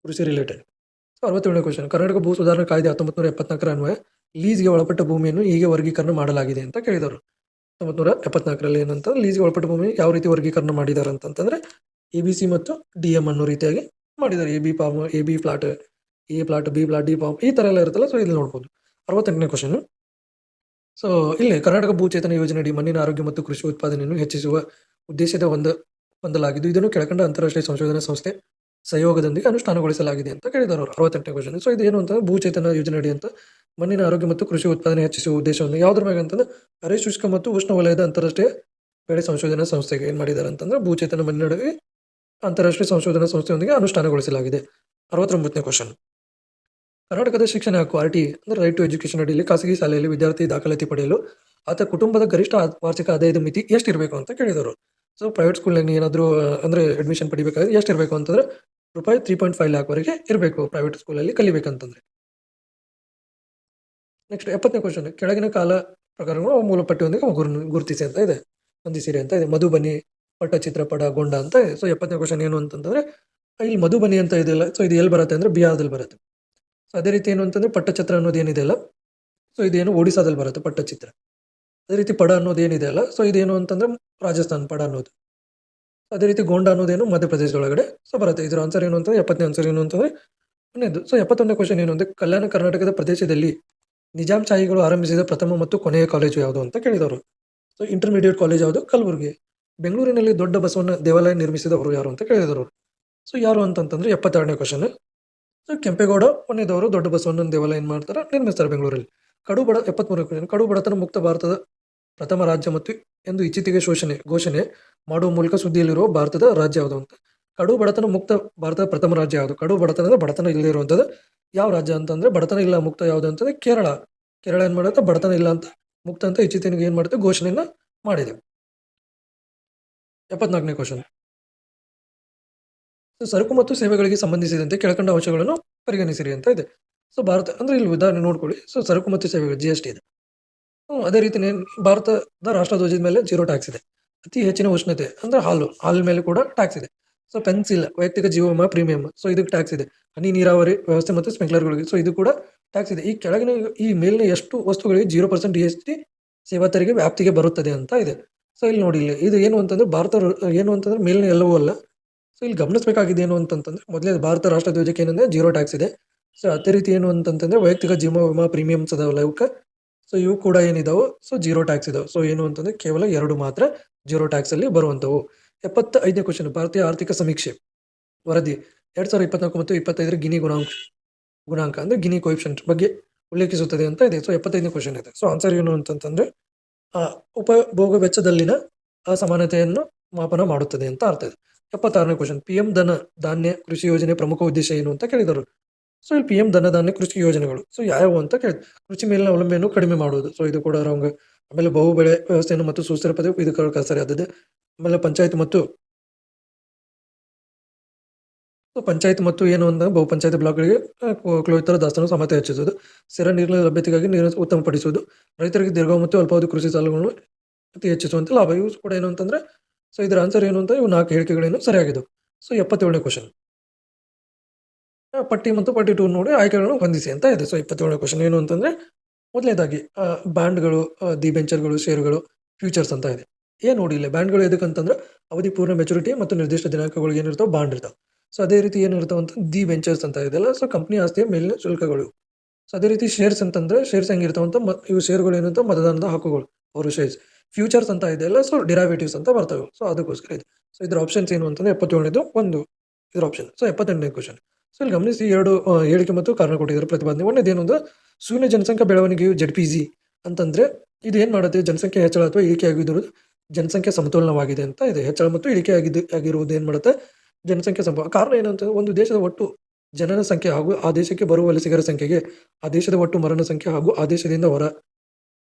ಕೃಷಿ ರಿಲೇಟೆಡ್ ಸೊ ಅರವತ್ತೇಳನೇ ಕ್ವಶನ್ ಕರ್ನಾಟಕ ಭೂ ಸುಧಾರಣಾ ಕಾಯ್ದೆ ಹತ್ತೊಂಬತ್ತು ನೂರ ಎಪ್ಪತ್ನಾಲ್ಕರ ಅನ್ವಯ ಲೀಸ್ಗೆ ಒಳಪಟ್ಟ ಭೂಮಿಯನ್ನು ಹೀಗೆ ವರ್ಗೀಕರಣ ಮಾಡಲಾಗಿದೆ ಅಂತ ಕೇಳಿದರು. ಹತ್ತೊಂಬತ್ತು ನೂರ ಎಪ್ಪತ್ನಾಲ್ಕರಲ್ಲಿ ಏನಂತ ಲೀಸ್ಗೆ ಒಳಪಟ್ಟ ಭೂಮಿ ಯಾವ ರೀತಿ ವರ್ಗೀಕರಣ ಮಾಡಿದ್ದಾರೆ ಅಂತಂತಂದ್ರೆ ಎ ಬಿ ಸಿ ಮತ್ತು ಡಿ ಎಂ ಅನ್ನೋ ರೀತಿಯಾಗಿ ಮಾಡಿದ್ದಾರೆ. A B form, A B plot A plot B plot D form ಈ ಥರ ಎಲ್ಲ ಇರುತ್ತಲ್ಲ. ಸೊ ಇಲ್ಲಿ ನೋಡ್ಬೋದು. ಅರವತ್ತೆಂಟನೇ ಕ್ವಶನ್ ಸೊ ಇಲ್ಲಿ ಕರ್ನಾಟಕ ಭೂಚೇತನ ಯೋಜನೆಯಡಿ ಮಣ್ಣಿನ ಆರೋಗ್ಯ ಮತ್ತು ಕೃಷಿ ಉತ್ಪಾದನೆಯನ್ನು ಹೆಚ್ಚಿಸುವ ಉದ್ದೇಶದ ಒಂದು, ಹೊಂದಲಾಗಿದ್ದು ಇದನ್ನು ಕೆಳಕಂಡ ಅಂತಾರಾಷ್ಟ್ರೀಯ ಸಂಶೋಧನಾ ಸಂಸ್ಥೆ ಸಹಯೋಗದೊಂದಿಗೆ ಅನುಷ್ಠಾನಗೊಳಿಸಲಾಗಿದೆ ಅಂತ ಕೇಳಿದರು ಅವರು. ಅರವತ್ತೆಂಟನೇ ಕ್ವಶನ್ ಸೊ ಇದು ಏನು ಅಂತ ಭೂಚೇತನ ಯೋಜನೆಯಡಿ ಅಂತ ಮಣ್ಣಿನ ಆರೋಗ್ಯ ಮತ್ತು ಕೃಷಿ ಉತ್ಪಾದನೆ ಹೆಚ್ಚಿಸುವ ಉದ್ದೇಶವನ್ನು ಯಾವುದ್ರ ಮೇಲೆ ಅಂತಂದ್ರೆ ಅರೆ ಶುಷ್ಕ ಮತ್ತು ಉಷ್ಣವಲಯದ ಅಂತಾರಾಷ್ಟ್ರೀಯ ಬೆಳೆ ಸಂಶೋಧನಾ ಸಂಸ್ಥೆಗೆ ಏನು ಮಾಡಿದ್ದಾರೆ ಅಂತಂದ್ರೆ ಭೂಚೇತನ ಮಣ್ಣಿನಡಿ ಅಂತಾರಾಷ್ಟ್ರೀಯ ಸಂಶೋಧನಾ ಸಂಸ್ಥೆಯೊಂದಿಗೆ ಅನುಷ್ಠಾನಗೊಳಿಸಲಾಗಿದೆ. ಅರವತ್ತೊಂಬತ್ತನೇ ಕ್ವಶನ್ ಕರ್ನಾಟಕದ ಶಿಕ್ಷಣ ಹಕ್ಕು, ಆರ್ ಟಿ, ಅಂದ್ರೆ ರೈಟ್ ಟು ಎಜುಕೇಶನ್ ಅಡಿಯಲ್ಲಿ ಖಾಸಗಿ ಶಾಲೆಯಲ್ಲಿ ವಿದ್ಯಾರ್ಥಿ ದಾಖಲಾತಿ ಪಡೆಯಲು ಆತ ಕುಟುಂಬದ ಗರಿಷ್ಠ ವಾರ್ಷಿಕ ಆದಾಯದ ಮಿತಿ ಎಷ್ಟಿರಬೇಕು ಅಂತ ಕೇಳಿದರು ಸೊ ಪ್ರೈವೇಟ್ ಸ್ಕೂಲ್ನಾಗ ಏನಾದರೂ, ಅಂದರೆ ಅಡ್ಮಿಷನ್ ಪಡಿಬೇಕಾದ್ರೆ ಎಷ್ಟು ಇರಬೇಕು ಅಂತಂದ್ರೆ ರೂಪಾಯಿ ತ್ರೀ ಪಾಯಿಂಟ್ ಫೈವ್ ಲ್ಯಾಕ್ವರೆಗೆ ಇರಬೇಕು ಪ್ರೈವೇಟ್ ಸ್ಕೂಲಲ್ಲಿ ಕಲಿಬೇಕಂತಂದ್ರೆ. ನೆಕ್ಸ್ಟ್ ಎಪ್ಪತ್ತನೇ ಕ್ವಶನ್ ಕೆಳಗಿನ ಕಾಲ ಪ್ರಕಾರಗಳು ಮೂಲ ಪಟ್ಟಿಯೊಂದಿಗೆ ಗುರು ಗುರುತಿಸಿ ಅಂತ ಇದೆ. ಹೊಂದಿಸಿರಿ ಅಂತ ಇದೆ. ಮಧುಬನಿ ಪಟ್ಟಚಿತ್ರ ಪಡ ಗೊಂಡ ಅಂತ ಇದೆ. ಸೊ ಎಪ್ಪತ್ತನೇ ಕ್ವಶನ್ ಏನು ಅಂತಂದ್ರೆ ಇಲ್ಲಿ ಮಧುಬನಿ ಅಂತ ಇದೆಯಲ್ಲ ಸೊ ಇದು ಎಲ್ಲಿ ಬರುತ್ತೆ ಅಂದ್ರೆ ಬಿಹಾರದಲ್ಲಿ ಬರುತ್ತೆ. ಸೊ ಅದೇ ರೀತಿ ಏನು ಅಂತಂದ್ರೆ ಪಟ್ಟಚಿತ್ರ ಅನ್ನೋದು ಏನಿದೆಯಲ್ಲ ಸೊ ಇದೇನು ಒಡಿಸಾದಲ್ಲಿ ಬರುತ್ತೆ ಪಟ್ಟಚಿತ್ರ. ಅದೇ ರೀತಿ ಪಡ ಅನ್ನೋದು ಏನಿದೆ ಅಲ್ಲ? ಸೊ ಇದೇನು ಅಂತಂದ್ರೆ ರಾಜಸ್ಥಾನ್ ಪಡ ಅನ್ನೋದು. ಅದೇ ರೀತಿ ಗೋಂಡ ಅನ್ನೋದೇನು ಮಧ್ಯಪ್ರದೇಶದೊಳಗಡೆ ಸೊ ಬರುತ್ತೆ. ಇದರ ಆನ್ಸರ್ ಏನು ಅಂತಂದ್ರೆ, ಎಪ್ಪತ್ತನೇ ಆನ್ಸರ್ ಏನು ಅಂತಂದ್ರೆ ಹನ್ನೊಂದು ಸೊ ಎಪ್ಪತ್ತೊಂದನೇ ಕ್ವಶನ್ ಏನು ಅಂದರೆ, ಕಲ್ಯಾಣ ಕರ್ನಾಟಕದ ಪ್ರದೇಶದಲ್ಲಿ ನಿಜಾಮ್ ಶಾಹಿಗಳು ಆರಂಭಿಸಿದ ಪ್ರಥಮ ಮತ್ತು ಕೊನೆಯ ಕಾಲೇಜು ಯಾವುದು ಅಂತ ಕೇಳಿದವರು. ಸೊ ಇಂಟರ್ಮೀಡಿಯೇಟ್ ಕಾಲೇಜ್ ಯಾವುದು? ಕಲಬುರಗಿ. ಬೆಂಗಳೂರಿನಲ್ಲಿ ದೊಡ್ಡ ಬಸವನ ದೇವಾಲಯ ನಿರ್ಮಿಸಿದವರು ಯಾರು ಅಂತ ಕೇಳಿದರು ಸೊ ಯಾರು ಅಂತಂತಂದ್ರೆ, ಎಪ್ಪತ್ತೆರಡನೇ ಕ್ವಶನ್ ಸೊ ಕೆಂಪೇಗೌಡ ಒಂದೇದವರು ದೊಡ್ಡ ಬಸವಣ್ಣನ ದೇವಾಲಯ ಏನು ಮಾಡ್ತಾರೆ? ನಿರ್ಮಿಸ್ತಾರೆ ಬೆಂಗಳೂರಲ್ಲಿ. ಕಡು ಬಡ ಎಪ್ಪತ್ಮೂರನೇ ಕ್ವಶನ್ ಕಡು ಬಡತನ ಮುಕ್ತ ಭಾರತದ ಪ್ರಥಮ ರಾಜ್ಯ ಮತ್ತು ಎಂದು ಇತ್ತೀಚೆಗೆ ಶೋಷಣೆ, ಘೋಷಣೆ ಮಾಡುವ ಮೂಲಕ ಸುದ್ದಿಯಲ್ಲಿರುವ ಭಾರತದ ರಾಜ್ಯ ಯಾವುದು ಅಂತ. ಕಡು ಬಡತನ ಮುಕ್ತ ಭಾರತದ ಪ್ರಥಮ ರಾಜ್ಯ ಯಾವುದು? ಕಡು ಬಡತನ ಅಂದ್ರೆ ಬಡತನ ಇಲ್ಲದೆ ಇರುವಂಥದ್ದು ಯಾವ ರಾಜ್ಯ ಅಂತಂದ್ರೆ ಬಡತನ ಇಲ್ಲ ಮುಕ್ತ ಯಾವುದು ಅಂತಂದ್ರೆ ಕೇರಳ. ಕೇರಳ ಏನು ಮಾಡುತ್ತೆ? ಬಡತನ ಇಲ್ಲ ಅಂತ. ಮುಕ್ತ ಅಂತ ಇತ್ತೀಚೆಗೆ ಏನು ಮಾಡುತ್ತೆ? ಘೋಷಣೆಯನ್ನ ಮಾಡಿದೆ. ಎಪ್ಪತ್ನಾಲ್ಕನೇ ಕ್ವಶನ್ ಸರಕು ಮತ್ತು ಸೇವೆಗಳಿಗೆ ಸಂಬಂಧಿಸಿದಂತೆ ಕೆಳಕಂಡ ಅಂಶಗಳನ್ನು ಪರಿಗಣಿಸಿರಿ ಅಂತ ಇದೆ. ಸೊ ಭಾರತ ಅಂದ್ರೆ ಇಲ್ಲಿ ಉದಾಹರಣೆ ನೋಡ್ಕೊಳ್ಳಿ. ಸೊ ಸರಕು ಮತ್ತು ಸೇವೆಗಳು ಜಿ ಟಿ ಇದೆ. ಅದೇ ರೀತಿ ಭಾರತದ ರಾಷ್ಟ್ರಧ್ವಜದ ಮೇಲೆ ಜೀರೋ ಟ್ಯಾಕ್ಸ್ ಇದೆ. ಅತಿ ಹೆಚ್ಚಿನ ಉಷ್ಣತೆ ಅಂದ್ರೆ ಹಾಲು ಹಾಲು ಮೇಲೆ ಕೂಡ ಟ್ಯಾಕ್ಸ್ ಇದೆ. ಸೊ ಪೆನ್ಸಿಲ್ ವೈಯಕ್ತಿಕ ಜೀವ ವಿಮಾ ಪ್ರೀಮಿಯಂ ಸೊ ಇದಕ್ಕೆ ಟ್ಯಾಕ್ಸ್ ಇದೆ. ಹನಿ ನೀರಾವರಿ ವ್ಯವಸ್ಥೆ ಮತ್ತು ಸ್ಪ್ರಿಂಕ್ಲರ್ಗಳಿಗೆ ಸೊ ಇದು ಕೂಡ ಟ್ಯಾಕ್ಸ್ ಇದೆ. ಈ ಕೆಳಗಿನ ಈ ಮೇಲಿನ ಎಷ್ಟು ವಸ್ತುಗಳಿಗೆ zero percent G S T ಸೇವಾ ತೆರಿಗೆ ವ್ಯಾಪ್ತಿಗೆ ಬರುತ್ತದೆ ಅಂತ ಇದೆ. ಸೊ ಇಲ್ಲಿ ನೋಡಿ, ಇಲ್ಲಿ ಇದು ಏನು ಅಂತಂದ್ರೆ ಭಾರತ ಏನು ಅಂತಂದ್ರೆ ಮೇಲಿನ ಎಲ್ಲವೂ ಅಲ್ಲ. ಸೊ ಇಲ್ಲಿ ಗಮನಿಸಬೇಕಾಗಿದೆ ಏನು ಅಂತಂತಂದ್ರೆ ಮೊದಲೇ ಭಾರತ ರಾಷ್ಟ್ರ ಧ್ವಜಕ್ಕೆ ಏನಂದ್ರೆ ಜೀರೋ ಟ್ಯಾಕ್ಸ್ ಇದೆ. ಸೊ ಅದೇ ರೀತಿ ಏನು ಅಂತಂತಂದ್ರೆ ವೈಯಕ್ತಿಕ ಜೀವ ವಿಮಾ ಪ್ರೀಮಿಯಮ್ಸ್ ಅದಾವಲ್ಲ ಇವಕ್ಕೆ. ಸೊ ಇವು ಕೂಡ ಏನಿದಾವೆ? ಸೊ ಜೀರೋ ಟ್ಯಾಕ್ಸ್ ಇದಾವೆ. ಸೊ ಏನು ಅಂತಂದ್ರೆ ಕೇವಲ ಎರಡು ಮಾತ್ರ ಜೀರೋ ಟ್ಯಾಕ್ಸ್ ಅಲ್ಲಿ ಬರುವಂತವು. ಎಪ್ಪತ್ತ ಐದನೇ ಕ್ವಶನ್ ಭಾರತೀಯ ಆರ್ಥಿಕ ಸಮೀಕ್ಷೆ. ವರದಿ, ಎರಡ್ ಸಾವಿರದ ಇಪ್ಪತ್ನಾಲ್ಕು ಮತ್ತು ಇಪ್ಪತ್ತೈದರ ಗಿನಿ ಗುಣಾಂಕ ಗುಣಾಂಕ ಅಂದ್ರೆ ಗಿನಿ ಕೋಯಿಫಿಷಿಯಂಟ್ ಬಗ್ಗೆ ಉಲ್ಲೇಖಿಸುತ್ತದೆ ಅಂತ ಇದೆ. ಸೊ ಎಪ್ಪತ್ತೈದನೇ ಕ್ವಶನ್ ಇದೆ. ಸೊ ಆನ್ಸರ್ ಏನು ಅಂತಂತಂದ್ರೆ ಉಪಭೋಗ ವೆಚ್ಚದಲ್ಲಿನ ಅಸಮಾನತೆಯನ್ನು ಮಾಪನ ಮಾಡುತ್ತದೆ ಅಂತ ಅರ್ಥ ಇದೆ. ಎಪ್ಪತ್ತಾರನೇ ಕ್ವಶನ್ ಪಿ ಎಂ ಧನ ಧಾನ್ಯ ಕೃಷಿ ಯೋಜನೆ ಪ್ರಮುಖ ಉದ್ದೇಶ ಏನು ಅಂತ ಕೇಳಿದರು. ಸೊ ಇಲ್ಲಿ ಪಿ ಎಂ ಧನಧಾನ್ಯ ಕೃಷಿ ಯೋಜನೆಗಳು. ಸೊ ಯಾವ್ಯಾವು ಅಂತ ಕೇಳಿ. ಕೃಷಿ ಮೇಲಿನ ಅವಲಂಬನೆಯನ್ನು ಕಡಿಮೆ ಮಾಡುವುದು. ಸೊ ಇದು ಕೂಡ ರಾಂಗ್ ಆಮೇಲೆ ಬಹು ಬೆಳೆ ವ್ಯವಸ್ಥೆಯನ್ನು ಮತ್ತು ಸುಸ್ಥಿರ ಪದವಿ ಇದು ಸರಿಯಾದದ್ದು ಆಮೇಲೆ ಪಂಚಾಯತ್ ಮತ್ತು ಪಂಚಾಯತ್ ಮತ್ತು ಏನು ಒಂದು ಬಹು ಪಂಚಾಯತ್ ಬ್ಲಾಕ್ಗಳಿಗೆ ಕ್ಲೋಯಿತರ ದಾಸ್ತಾನು ಸಮತೆ ಹೆಚ್ಚಿಸುವುದು. ಸ್ಥಿರ ನೀರಿನ ಲಭ್ಯತೆಗಾಗಿ ನೀರು ಉತ್ತಮಪಡಿಸುವುದು ರೈತರಿಗೆ ದೀರ್ಘ ಮತ್ತು ಅಲ್ಪಾವಧಿ ಕೃಷಿ ಸಾಲಗಳನ್ನು ಅತಿ ಹೆಚ್ಚಿಸುವಂತೆ ಲಾಭ. ಇವು ಕೂಡ ಏನು ಅಂತಂದ್ರೆ ಸೊ ಇದರ ಆನ್ಸರ್ ಏನು ಅಂತ ಇವು ನಾಲ್ಕು ಹೇಳಿಕೆಗಳೇನು ಸರಿಯಾಗಿದ್ದವು. ಸೊ ಎಪ್ಪತ್ತೇಳನೇ ಕ್ವಶನ್ ಪಟ್ಟಿ ಮತ್ತು ಪಟ್ಟಿ ಟೂ ನೋಡಿ ಆಯ್ಕೆಗಳನ್ನು ಹೊಂದಿಸಿ ಅಂತ ಇದೆ. ಸೊ ಇಪ್ಪತ್ತೇಳನೇ ಕ್ವಶನ್ ಏನು ಅಂತಂದರೆ, ಮೊದಲನೇದಾಗಿ ಬ್ಯಾಂಡ್ಗಳು ದಿ ಬೆಂಚರ್ಗಳು ಷೇರುಗಳು, ಫ್ಯೂಚರ್ಸ್ ಅಂತ ಇದೆ. ಏನು ನೋಡಿ ಇಲ್ಲ? ಬ್ಯಾಂಡ್ಗಳು ಎದಕ್ಕಂತಂದ್ರೆ ಅವಧಿ ಪೂರ್ಣ ಮೆಚುರಿಟಿ ಮತ್ತು ನಿರ್ದಿಷ್ಟ ದಿನಾಂಕಗಳಿಗೆ ಏನಿರ್ತಾವೆ ಬಾಂಡ್ ಇರ್ತಾವೆ. ಸೊ ಅದೇ ರೀತಿ ಏನಿರ್ತಾವೆ ಅಂತ ದಿ ವೆಂಚರ್ಸ್ ಅಂತ ಇದೆಲ್ಲ ಸೊ ಕಂಪ್ನಿ ಆಸ್ತಿಯ ಮೇಲಿನ ಶುಲ್ಕಗಳು. ಸೊ ಅದೇ ರೀತಿ ಶೇರ್ಸ್ ಅಂತಂದ್ರೆ ಶೇರ್ಸ್ ಹೆಂಗಿರ್ತಾವಂತ ಮ- ಇವು ಶೇರ್ಗಳು ಏನಂತ ಮತದಾನದ ಹಕ್ಕುಗಳು, ಅವರು ಶೇರ್ಸ್ ಫ್ಯೂಚರ್ಸ್ ಅಂತ ಇದೆಲ್ಲ ಸೊ ಡಿರಾವೇಟಿವ್ಸ್ ಅಂತ ಬರ್ತವೆ. ಸೊ ಅದಕ್ಕೋಸ್ಕರ ಇದೆ. ಸೊ ಇದ್ರ ಆಪ್ಷನ್ಸ್ ಏನು ಅಂತಂದ್ರೆ, ಎಪ್ಪತ್ತೇಳನೇದು ಒಂದು ಇದರ ಆಪ್ಷನ್ ಸೊ ಎಪ್ಪತ್ತೆಂಟನೇ ಕ್ವಶನ್ ಸೊ ಇಲ್ಲಿ ಗಮನಿಸಿ ಎರಡು ಹೇಳಿಕೆ ಮತ್ತು ಕಾರಣ ಕೊಟ್ಟಿದ್ದಾರೆ ಪ್ರತಿಪಾದನೆ. ಒಂದೇದು ಏನೊಂದು ಶೂನ್ಯ ಜನಸಂಖ್ಯಾ ಬೆಳವಣಿಗೆಯು ಜೆಡ್ ಪಿ ಜಿ ಅಂತಂದ್ರೆ ಇದು ಏನು ಮಾಡುತ್ತೆ? ಜನಸಂಖ್ಯೆ ಹೆಚ್ಚಳ ಅಥವಾ ಇಳಿಕೆ ಆಗಿರುವುದು ಜನಸಂಖ್ಯೆ ಸಮತೋಲನವಾಗಿದೆ ಅಂತ ಇದೆ. ಹೆಚ್ಚಳ ಮತ್ತು ಇಳಿಕೆ ಆಗಿದ್ದು, ಆಗಿರುವುದು ಏನು ಮಾಡುತ್ತೆ? ಜನಸಂಖ್ಯೆ ಸಂಭವ ಕಾರಣ ಏನಂತಂದ್ರೆ ಒಂದು ದೇಶದ ಒಟ್ಟು ಜನರ ಸಂಖ್ಯೆ ಹಾಗೂ ಆ ದೇಶಕ್ಕೆ ಬರುವ ವಲಸಿಗರ ಸಂಖ್ಯೆಗೆ ಆ ದೇಶದ ಒಟ್ಟು ಮರಣ ಸಂಖ್ಯೆ ಹಾಗೂ ಆ ದೇಶದಿಂದ ಹೊರ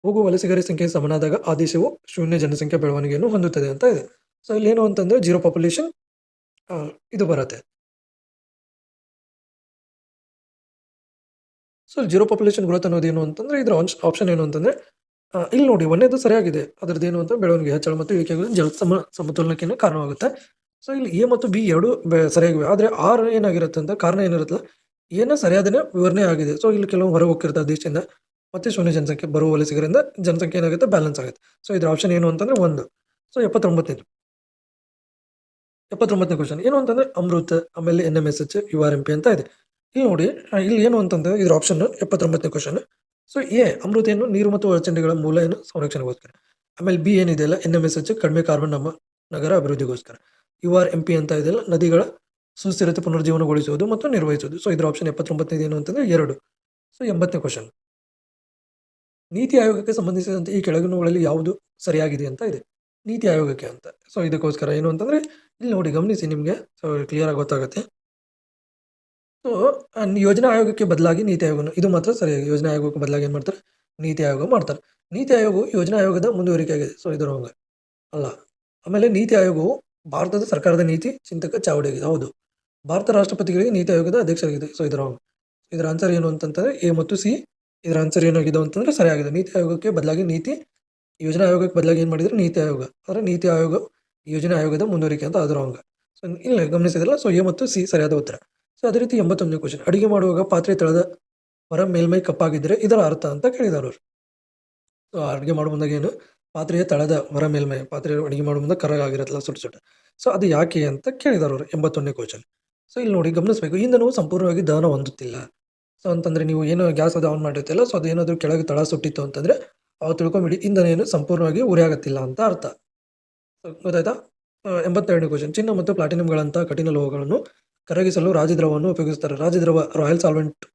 ಹೋಗುವ ವಲಸಿಗರ ಸಂಖ್ಯೆ ಸಮನಾದಾಗ ಆ ದೇಶವು ಶೂನ್ಯ ಜನಸಂಖ್ಯಾ ಬೆಳವಣಿಗೆಯನ್ನು ಹೊಂದುತ್ತದೆ ಅಂತ ಇದೆ. ಸೊ ಇಲ್ಲಿ ಏನು ಅಂತಂದ್ರೆ ಜೀರೋ ಪಾಪ್ಯುಲೇಷನ್ ಇದು ಬರುತ್ತೆ. ಸೊ ಜೀರೋ ಪಾಪ್ಯುಲೇಷನ್ ಗ್ರೋತ್ ಅನ್ನೋದು ಏನು ಅಂತಂದ್ರೆ ಇದ್ರ ಆಪ್ಷನ್ ಏನು ಅಂತಂದ್ರೆ ಇಲ್ಲಿ ನೋಡಿ ಒಂದೇದು ಸರಿಯಾಗಿದೆ. ಅದರದ್ದು ಏನು ಅಂತ ಬೆಳವಣಿಗೆ ಹೆಚ್ಚಳ ಮತ್ತು ಇಳಿಕೆ ಆಗೋದು ಜಲ ಸಮ ಸಮತೋಲನಕ್ಕೆ ಕಾರಣವಾಗುತ್ತೆ. ಸೊ ಇಲ್ಲಿ ಎ ಮತ್ತು ಬಿ ಎರಡು ಸರಿಯಾಗಿವೆ. ಆದರೆ ಆರ್ ಏನಾಗಿರುತ್ತೆ ಅಂತ ಕಾರಣ ಏನಿರುತ್ತಲ್ಲ, ಏನೋ ಸರಿಯಾದನೇ ವಿವರಣೆ ಆಗಿದೆ. ಸೊ ಇಲ್ಲಿ ಕೆಲವು ಹೊರ ಹೋಗ್ತಿರ್ತಾರೆ ದೇಶದಿಂದ ಮತ್ತೆ ಶೂನ್ಯ ಜನಸಂಖ್ಯೆ ಬರುವ ವಲಸಿಗರಿಂದ ಜನಸಂಖ್ಯೆ ಏನಾಗುತ್ತೆ? ಬ್ಯಾಲೆನ್ಸ್ ಆಗುತ್ತೆ. ಸೊ ಇದರ ಆಪ್ಷನ್ ಏನು ಅಂತಂದ್ರೆ ಒಂದು. ಸೊ ಎಪ್ಪತ್ತೊಂಬತ್ತನೇದು ಎಪ್ಪತ್ತೊಂಬತ್ತನೇ ಕ್ವಶನ್ ಏನು ಅಂತಂದ್ರೆ ಅಮೃತ, ಆಮೇಲೆ N M S H U R M P ಅಂತ ಇದೆ. ಇಲ್ಲಿ ನೋಡಿ ಇಲ್ಲಿ ಏನು ಅಂತಂದ್ರೆ ಇದ್ರ ಆಪ್ಷನ್ ಎಪ್ಪತ್ತೊಂಬತ್ತನೇ ಕ್ವಶನ್ ಸೊ ಎ ಅಮೃತ ಏನು ನೀರು ಮತ್ತು ಒಳಚಂಡಿಗಳ ಮೂಲ ಏನು? ಸಂರಕ್ಷಣೆಗೋಸ್ಕರ. ಆಮೇಲೆ ಬಿ ಏನಿದೆಯಲ್ಲ ಎನ್ ಎಂ ಎಸ್ ಎಚ್ ಕಡಿಮೆ ಕಾರ್ಬನ್ ನಮ್ಮ ನಗರ ಅಭಿವೃದ್ಧಿಗೋಸ್ಕರ. ಯು ಆರ್ ಎಂ ಪಿ ಅಂತ ಇದೆಯಲ್ಲ ನದಿಗಳ ಸುಸ್ಥಿರತೆ ಪುನರ್ಜೀವನಗೊಳಿಸುವುದು ಮತ್ತು ನಿರ್ವಹಿಸುವುದು. ಸೊ ಇದರ ಆಪ್ಷನ್ ಎಪ್ಪತ್ತೊಂಬತ್ತನೇದು ಏನು ಅಂತಂದ್ರೆ ಎರಡು. ಸೊ ಎಂಬತ್ತನೇ ಕ್ವಶನ್ ನೀತಿ ಆಯೋಗಕ್ಕೆ ಸಂಬಂಧಿಸಿದಂತೆ ಈ ಕೆಳಗಿನಗಳಲ್ಲಿ ಯಾವುದು ಸರಿಯಾಗಿದೆ ಅಂತ ಇದೆ. ನೀತಿ ಆಯೋಗಕ್ಕೆ ಅಂತ. ಸೊ ಇದಕ್ಕೋಸ್ಕರ ಏನು ಅಂತಂದ್ರೆ, ಇಲ್ಲಿ ನೋಡಿ ಗಮನಿಸಿ ನಿಮಗೆ. ಸೊ ಕ್ಲಿಯರ್ ಆಗಿ ಗೊತ್ತಾಗುತ್ತೆ. ಸೊ ಯೋಜನಾ ಆಯೋಗಕ್ಕೆ ಬದಲಾಗಿ ನೀತಿ ಆಯೋಗ ಇದು ಮಾತ್ರ ಸರಿಯಾಗಿ, ಯೋಜನಾ ಆಯೋಗಕ್ಕೆ ಬದಲಾಗಿ ಏನು ಮಾಡ್ತಾರೆ? ನೀತಿ ಆಯೋಗ ಮಾಡ್ತಾರೆ. ನೀತಿ ಆಯೋಗವು ಯೋಜನಾ ಆಯೋಗದ ಮುಂದುವರಿಕೆಯಾಗಿದೆ. ಸೊ ಇದರ ಹಂಗೆ ಅಲ್ಲ, ಆಮೇಲೆ ನೀತಿ ಆಯೋಗವು ಭಾರತದ ಸರ್ಕಾರದ ನೀತಿ, ಚಿಂತಕ ಚಾವಡಿಯಾಗಿದೆ. ಹೌದು. ಭಾರತ ರಾಷ್ಟ್ರಪತಿಗಳಿಗೆ ನೀತಿ ಆಯೋಗದ ಅಧ್ಯಕ್ಷರಾಗಿದೆ. ಸೊ ಇದು ಹಂಗೆ ಇದರ ಆನ್ಸರ್ ಏನು ಅಂತಂದ್ರೆ ಎ ಮತ್ತು ಸಿ, ಇದರ ಆನ್ಸರ್ ಏನಾಗಿದೆ ಅಂತಂದರೆ ಸರಿಯಾಗಿದೆ. ನೀತಿ ಆಯೋಗಕ್ಕೆ ಬದಲಾಗಿ ನೀತಿ, ಯೋಜನಾ ಆಯೋಗಕ್ಕೆ ಬದಲಾಗಿ ಏನು ಮಾಡಿದ್ರು? ನೀತಿ ಆಯೋಗ. ಅಂದರೆ ನೀತಿ ಆಯೋಗ, ಯೋಜನಾ ಆಯೋಗದ ಮುಂದುವರಿಕೆ ಅಂತ ಅದರ ಹಂಗೆ ಸೊ ಇಲ್ಲ ಗಮನಿಸಿದ್ರಲ್ಲ ಸೊ ಎ ಮತ್ತು ಸಿ ಸರಿಯಾದ ಉತ್ತರ. ಸೊ ಅದೇ ರೀತಿ ಎಂಬತ್ತೊಂದನೇ ಕ್ವಶನ್ ಅಡುಗೆ ಮಾಡುವಾಗ ಪಾತ್ರೆ ತಳದ ಹೊರ ಮೇಲ್ಮೈ ಕಪ್ಪಾಗಿದ್ದರೆ ಇದರ ಅರ್ಥ ಅಂತ ಕೇಳಿದಾರ ಅವರು. ಸೊ ಅಡುಗೆ ಮಾಡೋ ಮುಂದಾಗ ಏನು? ಪಾತ್ರೆಯ ತಳದ ಹೊರ ಮೇಲ್ಮೈ, ಪಾತ್ರೆ ಅಡುಗೆ ಮಾಡುವ ಮುಂದೆ ಕರಗಾಗಿರತ್ತಲ್ಲ ಸುಟ್ಟು ಸುಟ್ಟು ಸೊ ಅದು ಯಾಕೆ ಅಂತ ಕೇಳಿದಾರ ಅವರು ಎಂಬತ್ತೊಂದನೇ ಕ್ವಶನ್ ಸೊ ಇಲ್ಲಿ ನೋಡಿ ಗಮನಿಸಬೇಕು. ಇಂಧನವು ಸಂಪೂರ್ಣವಾಗಿ ದಹನ ಹೊಂದುತ್ತಿಲ್ಲ. ಸೊ ಅಂತಂದರೆ ನೀವು ಏನು ಗ್ಯಾಸ್ ಅದು ಆನ್ ಮಾಡಿರ್ತಿಲ್ಲ ಸೊ ಅದೇನಾದರೂ ಕೆಳಗೆ ತಳ ಸುಟ್ಟಿತ್ತು ಅಂತಂದರೆ ಅವು ತಿಳ್ಕೊಂಬಿಡಿ, ಇಂಧನ ಏನು ಸಂಪೂರ್ಣವಾಗಿ ಉರಿಯಾಗತ್ತಿಲ್ಲ ಅಂತ ಅರ್ಥ. ಸೊ ಗೊತ್ತಾಯ್ತಾ? ಎಂಬತ್ತೆರಡನೇ ಕ್ವಶನ್ ಚಿನ್ನ ಮತ್ತು ಪ್ಲಾಟಿನಮ್ಗಳಂತಹ ಕಠಿಣ ಲೋಹಗಳನ್ನು ಕರಗಿಸಲು ರಾಜದ್ರವವನ್ನು ಉಪಯೋಗಿಸ್ತಾರೆ. ರಾಜದ್ರವ ರಾಯಲ್ ಸಾಲ್ವೆಂಟ್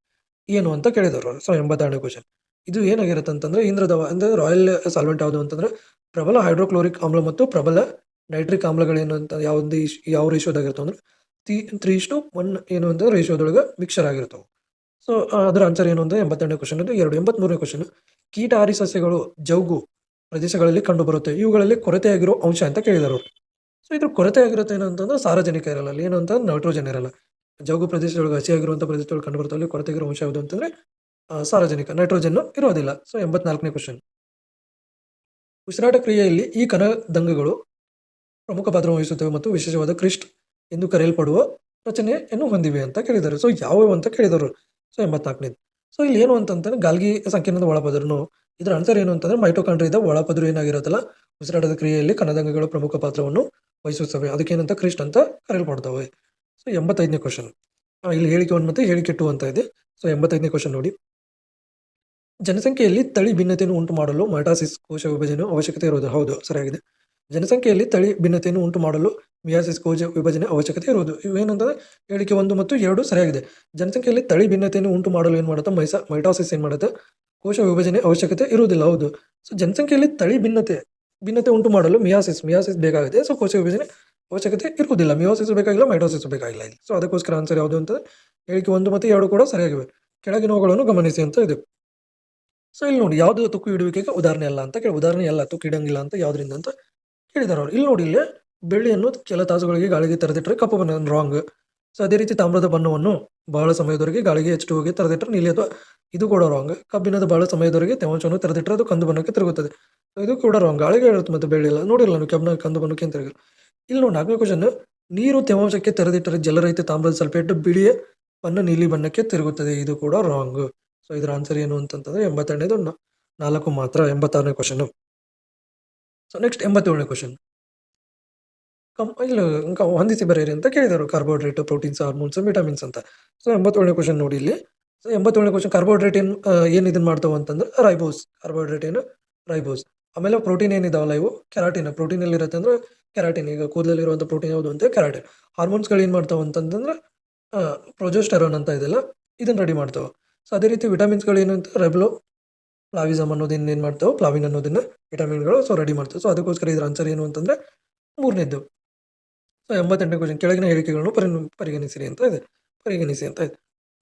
ಏನು ಅಂತ ಕೇಳಿದರು ಸೊ ಎಂಬತ್ತೆರಡನೇ ಕ್ವಶನ್ ಇದು ಏನಾಗಿರುತ್ತೆ ಅಂತಂದ್ರೆ ಇಂದ್ರದವ ಅಂದ್ರೆ ರಾಯಲ್ ಸಾಲ್ವೆಂಟ್ ಯಾವುದು ಅಂತಂದ್ರೆ, ಪ್ರಬಲ ಹೈಡ್ರೋಕ್ಲೋರಿಕ್ ಆಮ್ಲ ಮತ್ತು ಪ್ರಬಲ ನೈಟ್ರಿಕ್ ಆಮ್ಲಗಳೇನು ಅಂತ ಯಾವ್ದು ಯಾವ ರೇಷಿಯೋದಾಗಿರ್ತಾವೆ ಅಂದ್ರೆ, ತ್ರೀ ತ್ರೀ ಇಷ್ಟು ಒನ್ ಏನು ಅಂತ ರೇಷೋದೊಳಗೆ ಮಿಕ್ಸರ್ ಆಗಿರ್ತವೆ. ಸೊ ಅದರ ಆನ್ಸರ್ ಏನು ಅಂದ್ರೆ ಎಂಬತ್ತೆರಡನೇ ಕ್ವಶನ್ ಅದು ಎರಡು, ಎಂಬತ್ಮೂರನೇ ಕ್ವಶನ್ ಕೀಟಹಾರಿ ಸಸ್ಯಗಳು ಜೌಗು ಪ್ರದೇಶಗಳಲ್ಲಿ ಕಂಡುಬರುತ್ತೆ. ಇವುಗಳಲ್ಲಿ ಕೊರತೆಯಾಗಿರೋ ಅಂಶ ಅಂತ ಕೇಳಿದರು ಸೊ ಇದ್ರ ಕೊರತೆ ಆಗಿರುತ್ತೆ ಏನಂತಂದ್ರೆ ಸಾರಜನಿಕ ಇರಲ್ಲ. ಅಲ್ಲಿ ಏನು ಅಂತಂದ್ರೆ ನೈಟ್ರೋಜನ್ ಇರಲ್ಲ. ಜೌಗು ಪ್ರದೇಶದೊಳಗೆ ಹಸಿಯಾಗಿರುವಂಥ ಪ್ರದೇಶದೊಳಗೆ ಕಂಡು ಬರುತ್ತೆ ಅಲ್ಲಿ ಕೊರತೆ ಇರೋ ಅಂಶ ಯಾವುದು ಅಂತಂದ್ರೆ ಸಾರ್ವಜನಿಕ ನೈಟ್ರೋಜನ್ ಇರೋದಿಲ್ಲ. ಸೊ ಎಂಬತ್ನಾಲ್ಕನೇ ಕ್ವಶನ್ ಉಸಿರಾಟ ಕ್ರಿಯೆಯಲ್ಲಿ ಈ ಕಣದಂಗಗಳು ಪ್ರಮುಖ ಪಾತ್ರ ವಹಿಸುತ್ತವೆ ಮತ್ತು ವಿಶೇಷವಾದ ಕ್ರಿಸ್ಟ್ ಎಂದು ಕರೆಯಲ್ಪಡುವ ರಚನೆಯನ್ನು ಹೊಂದಿವೆ ಅಂತ ಕೇಳಿದ್ದಾರೆ. ಸೊ ಯಾವ್ಯಾವ ಅಂತ ಕೇಳಿದರು ಸೊ ಎಂಬತ್ನಾಲ್ಕನೇದು. ಸೊ ಇಲ್ಲಿ ಏನು ಅಂತಂದ್ರೆ ಗಾಲ್ಗಿ ಸಂಕೀರ್ಣದ ಒಳಪದರನು, ಇದರ ಆನ್ಸರ್ ಏನು ಅಂತಂದ್ರೆ ಮೈಟೋಕಾಂಡ್ರಿಯದ ಒಳಪದರು ಏನಾಗಿರುತ್ತಲ್ಲ, ಉಸಿರಾಟದ ಕ್ರಿಯೆಯಲ್ಲಿ ಕನದಂಗಗಳ ಪ್ರಮುಖ ಪಾತ್ರವನ್ನು ವಹಿಸುತ್ತವೆ ಅದಕ್ಕೇನಂತ ಕ್ರಿಸ್ಟ್ ಅಂತ ಕರೆಯಲ್ಪಡ್ತವೆ ಸೊ ಎಂಬತ್ತೈದನೇ ಕ್ವಶನ್ ಇಲ್ಲಿ ಹೇಳಿಕೆ ಒಂದು ಮತ್ತು ಹೇಳಿಕೆ ಟು ಅಂತ ಇದೆ. ಸೊ ಎಂಬತ್ತೈದನೇ ಕ್ವಶನ್ ನೋಡಿ. ಜನಸಂಖ್ಯೆಯಲ್ಲಿ ತಳಿ ಭಿನ್ನತೆಯನ್ನು ಉಂಟು ಮಾಡಲು ಮೈಟಾಸಿಸ್ ಕೋಶ ವಿಭಜನೆ ಅವಶ್ಯಕತೆ ಇರುವುದು. ಹೌದು, ಸರಿಯಾಗಿದೆ. ಜನಸಂಖ್ಯೆಯಲ್ಲಿ ತಳಿ ಭಿನ್ನತೆಯನ್ನು ಉಂಟು ಮಾಡಲು ಮಿಯಾಸಿಸ್ ಕೋಶ ವಿಭಜನೆ ಅವಶ್ಯಕತೆ ಇರುವುದು. ಇವೇನಂತಂದ್ರೆ ಹೇಳಿಕೆ ಒಂದು ಮತ್ತು ಎರಡು ಸರಿಯಾಗಿದೆ. ಜನಸಂಖ್ಯೆಯಲ್ಲಿ ತಳಿ ಭಿನ್ನತೆಯನ್ನು ಉಂಟು ಮಾಡಲು ಏನು ಮಾಡುತ್ತೆ? ಮೈಸಾ, ಮೈಟಾಸಿಸ್ ಏನು ಮಾಡುತ್ತೆ? ಕೋಶ ವಿಭಜನೆ ಅವಶ್ಯಕತೆ ಇರುವುದಿಲ್ಲ. ಹೌದು. ಸೊ ಜನಸಂಖ್ಯೆಯಲ್ಲಿ ತಳಿ ಭಿನ್ನತೆ ಭಿನ್ನತೆ ಉಂಟು ಮಾಡಲು ಮಿಯಾಸಿಸ್ ಮಿಯಾಸಿಸ್ ಬೇಕಾಗುತ್ತೆ. ಸೊ ಕೋಶ ವಿಭಜನೆ ಅವಶ್ಯಕತೆ ಇರುವುದಿಲ್ಲ. ಮಿಯೋಸಿಸ್ ಬೇಕಾಗಿಲ್ಲ, ಮೈಟೋಸಿಸ್ ಬೇಕಾಗಿಲ್ಲ ಇಲ್ಲಿ. ಸೊ ಅದಕ್ಕೋಸ್ಕರ ಆನ್ಸರ್ ಯಾವುದು ಅಂತ ಹೇಳಿಕೆ ಒಂದು ಮತ್ತು ಎರಡು ಕೂಡ ಸರಿಯಾಗಿವೆ. ಕೆಳಗಿನವುಗಳನ್ನು ಗಮನಿಸಿ ಅಂತ ಇದೆ. ಸೊ ಇಲ್ಲಿ ನೋಡಿ, ಯಾವುದು ತುಕ್ಕು ಇಡುವಿಕೆಗೆ ಉದಾಹರಣೆ ಅಲ್ಲ ಅಂತ ಕೇಳಿ, ಉದಾಹರಣೆ ಅಲ್ಲ, ತುಕ್ಕು ಇಡಂಗಿಲ್ಲ ಅಂತ ಯಾವುದರಿಂದ ಅಂತ ಕೇಳಿದಾರೆ ಅವರು. ಇಲ್ಲಿ ನೋಡಿ, ಇಲ್ಲಿ ಬೆಳ್ಳಿಯನ್ನು ಕೆಲ ತಾಸುಗಳಿಗೆ ಗಾಳಿಗೆ ತೆರೆದಿಟ್ಟರೆ ಕಪ್ಪು ಬಣ್ಣ ರಾಂಗ್ ಸೊ ಅದೇ ರೀತಿ ತಾಮ್ರದ ಬಣ್ಣವನ್ನು ಬಹಳ ಸಮಯದವರೆಗೆ ಗಾಳಿಗೆ ಹೆಚ್ಚು ಹೋಗಿ ತೆರೆದಿಟ್ಟರೆ ನೀಲಿ ಅಥವಾ ಇದು ಕೂಡ ರಾಂಗ್ ಕಬ್ಬಿಣದ ಬಹಳ ಸಮಯದವರೆಗೆ ತೇವಾಂಶವನ್ನು ತೆರೆದಿಟ್ಟರೆ ಅದು ಕಂದು ಬಣ್ಣಕ್ಕೆ ತಿರುಗುತ್ತದೆ. ಸೊ ಇದು ಕೂಡ ರಾಂಗ್ ಗಾಳಿಗೆ ಹೇಳುತ್ತೆ ಮತ್ತು ಬೆಳೆಯಿಲ್ಲ ನೋಡಿಲ್ಲ ನಾನು ಕಬ್ಬಿಣ ಕಂದು ಬಣ್ಣಕ್ಕೆ ತಿರುಗಿಲ್ಲ ಇಲ್ಲಿ ನೋಡಿ ನಾಲ್ಕನೇ ಕ್ವಶನ್ ನೀರು ತೇವಾಂಶಕ್ಕೆ ತೆರೆದಿಟ್ಟರೆ ಜಲರಹಿತ ತಾಮ್ರದ ಸಲ್ಫೇಟ್ ಬಿಳಿಯ ಬಣ್ಣ ನೀಲಿ ಬಣ್ಣಕ್ಕೆ ತಿರುಗುತ್ತದೆ. ಇದು ಕೂಡ ರಾಂಗ್ ಸೊ ಇದರ ಆನ್ಸರ್ ಏನು ಅಂತಂತಂದ್ರೆ ಎಂಬತ್ತೆರಡನೇದು ನಾಲ್ಕು ಮಾತ್ರ ಎಂಬತ್ತಾರನೇ ಕ್ವಶನ್ ಸೊ ನೆಕ್ಸ್ಟ್ ಎಂಬತ್ತೇಳನೇ ಕ್ವಶನ್ ಕಂ ಇಲ್ಲ ಹೊಂದಿಸಿ ಬರೆಯಿರಿ ಅಂತ ಕೇಳಿದರು. ಕಾರ್ಬೋಹೈಡ್ರೇಟ್ ಪ್ರೋಟೀನ್ಸ್ ಹಾರ್ಮೋನ್ಸ್ ವಿಟಮಿನ್ಸ್ ಅಂತ. ಸೊ ಎಂಬತ್ತೇಳನೇ ಕ್ವಶನ್ ನೋಡಿ ಇಲ್ಲಿ. ಸೊ ಎಂಬತ್ತೇಳನೇ ಕ್ವಶನ್ ಕಾರ್ಬೋಹೈಡ್ರೇಟ್ ಏನು ಏನು ಇದನ್ನು ಮಾಡ್ತಾವೆ ಅಂತಂದ್ರೆ ರೈಬೋಸ್ ಕಾರ್ಬೋಹೈಡ್ರೇಟ್ ಏನು? ರೈಬೋಸ್ ಆಮೇಲೆ ಪ್ರೋಟೀನ್ ಏನಿದಾವಲ್ಲ ಇವು? ಕೆರಾಟಿನ್. ಪ್ರೋಟೀನ್ ಎಲ್ಲಿರುತ್ತೆ ಅಂದ್ರೆ ಕೆರಾಟಿನ್. ಈಗ ಕೂದಲಲ್ಲಿರುವಂಥ ಪ್ರೋಟೀನ್ ಯಾವುದು ಅಂತ ಕೆರಾಟಿನ್. ಹಾರ್ಮೋನ್ಸ್ಗಳು ಏನು ಮಾಡ್ತಾವೆ ಅಂತಂದ್ರೆ ಪ್ರೊಜೆಸ್ಟರೋನ್ ಅಂತ ಇದೆಲ್ಲ ಇದನ್ನ ರೆಡಿ ಮಾಡ್ತಾವೆ. ಸೊ ಅದೇ ರೀತಿ ವಿಟಮಿನ್ಸ್ಗಳು ಏನು ಅಂತ ರೆಬ್ಲೋ ಪ್ಲಾವಿಸಮ್ ಅನ್ನೋದನ್ನ ಏನು ಮಾಡ್ತಾವೆ? ಪ್ಲಾವಿನ್ ಅನ್ನೋದನ್ನ ವಿಟಮಿನ್ಗಳು ಸೊ ರೆಡಿ ಮಾಡ್ತಾವೆ. ಸೊ ಅದಕ್ಕೋಸ್ಕರ ಇದ್ರ ಆನ್ಸರ್ ಏನು ಅಂತಂದ್ರೆ ಮೂರನೇದ್ದು. ಸೊ, ಎಂಬತ್ತೆಂಟನೇ ಕ್ವಶನ್ ಕೆಳಗಿನ ಹೇಳಿಕೆಗಳನ್ನು ಪರಿ, ಪರಿಗಣಿಸಿರಿ ಅಂತ ಇದೆ. ಪರಿಗಣಿಸಿ ಅಂತ ಇದೆ.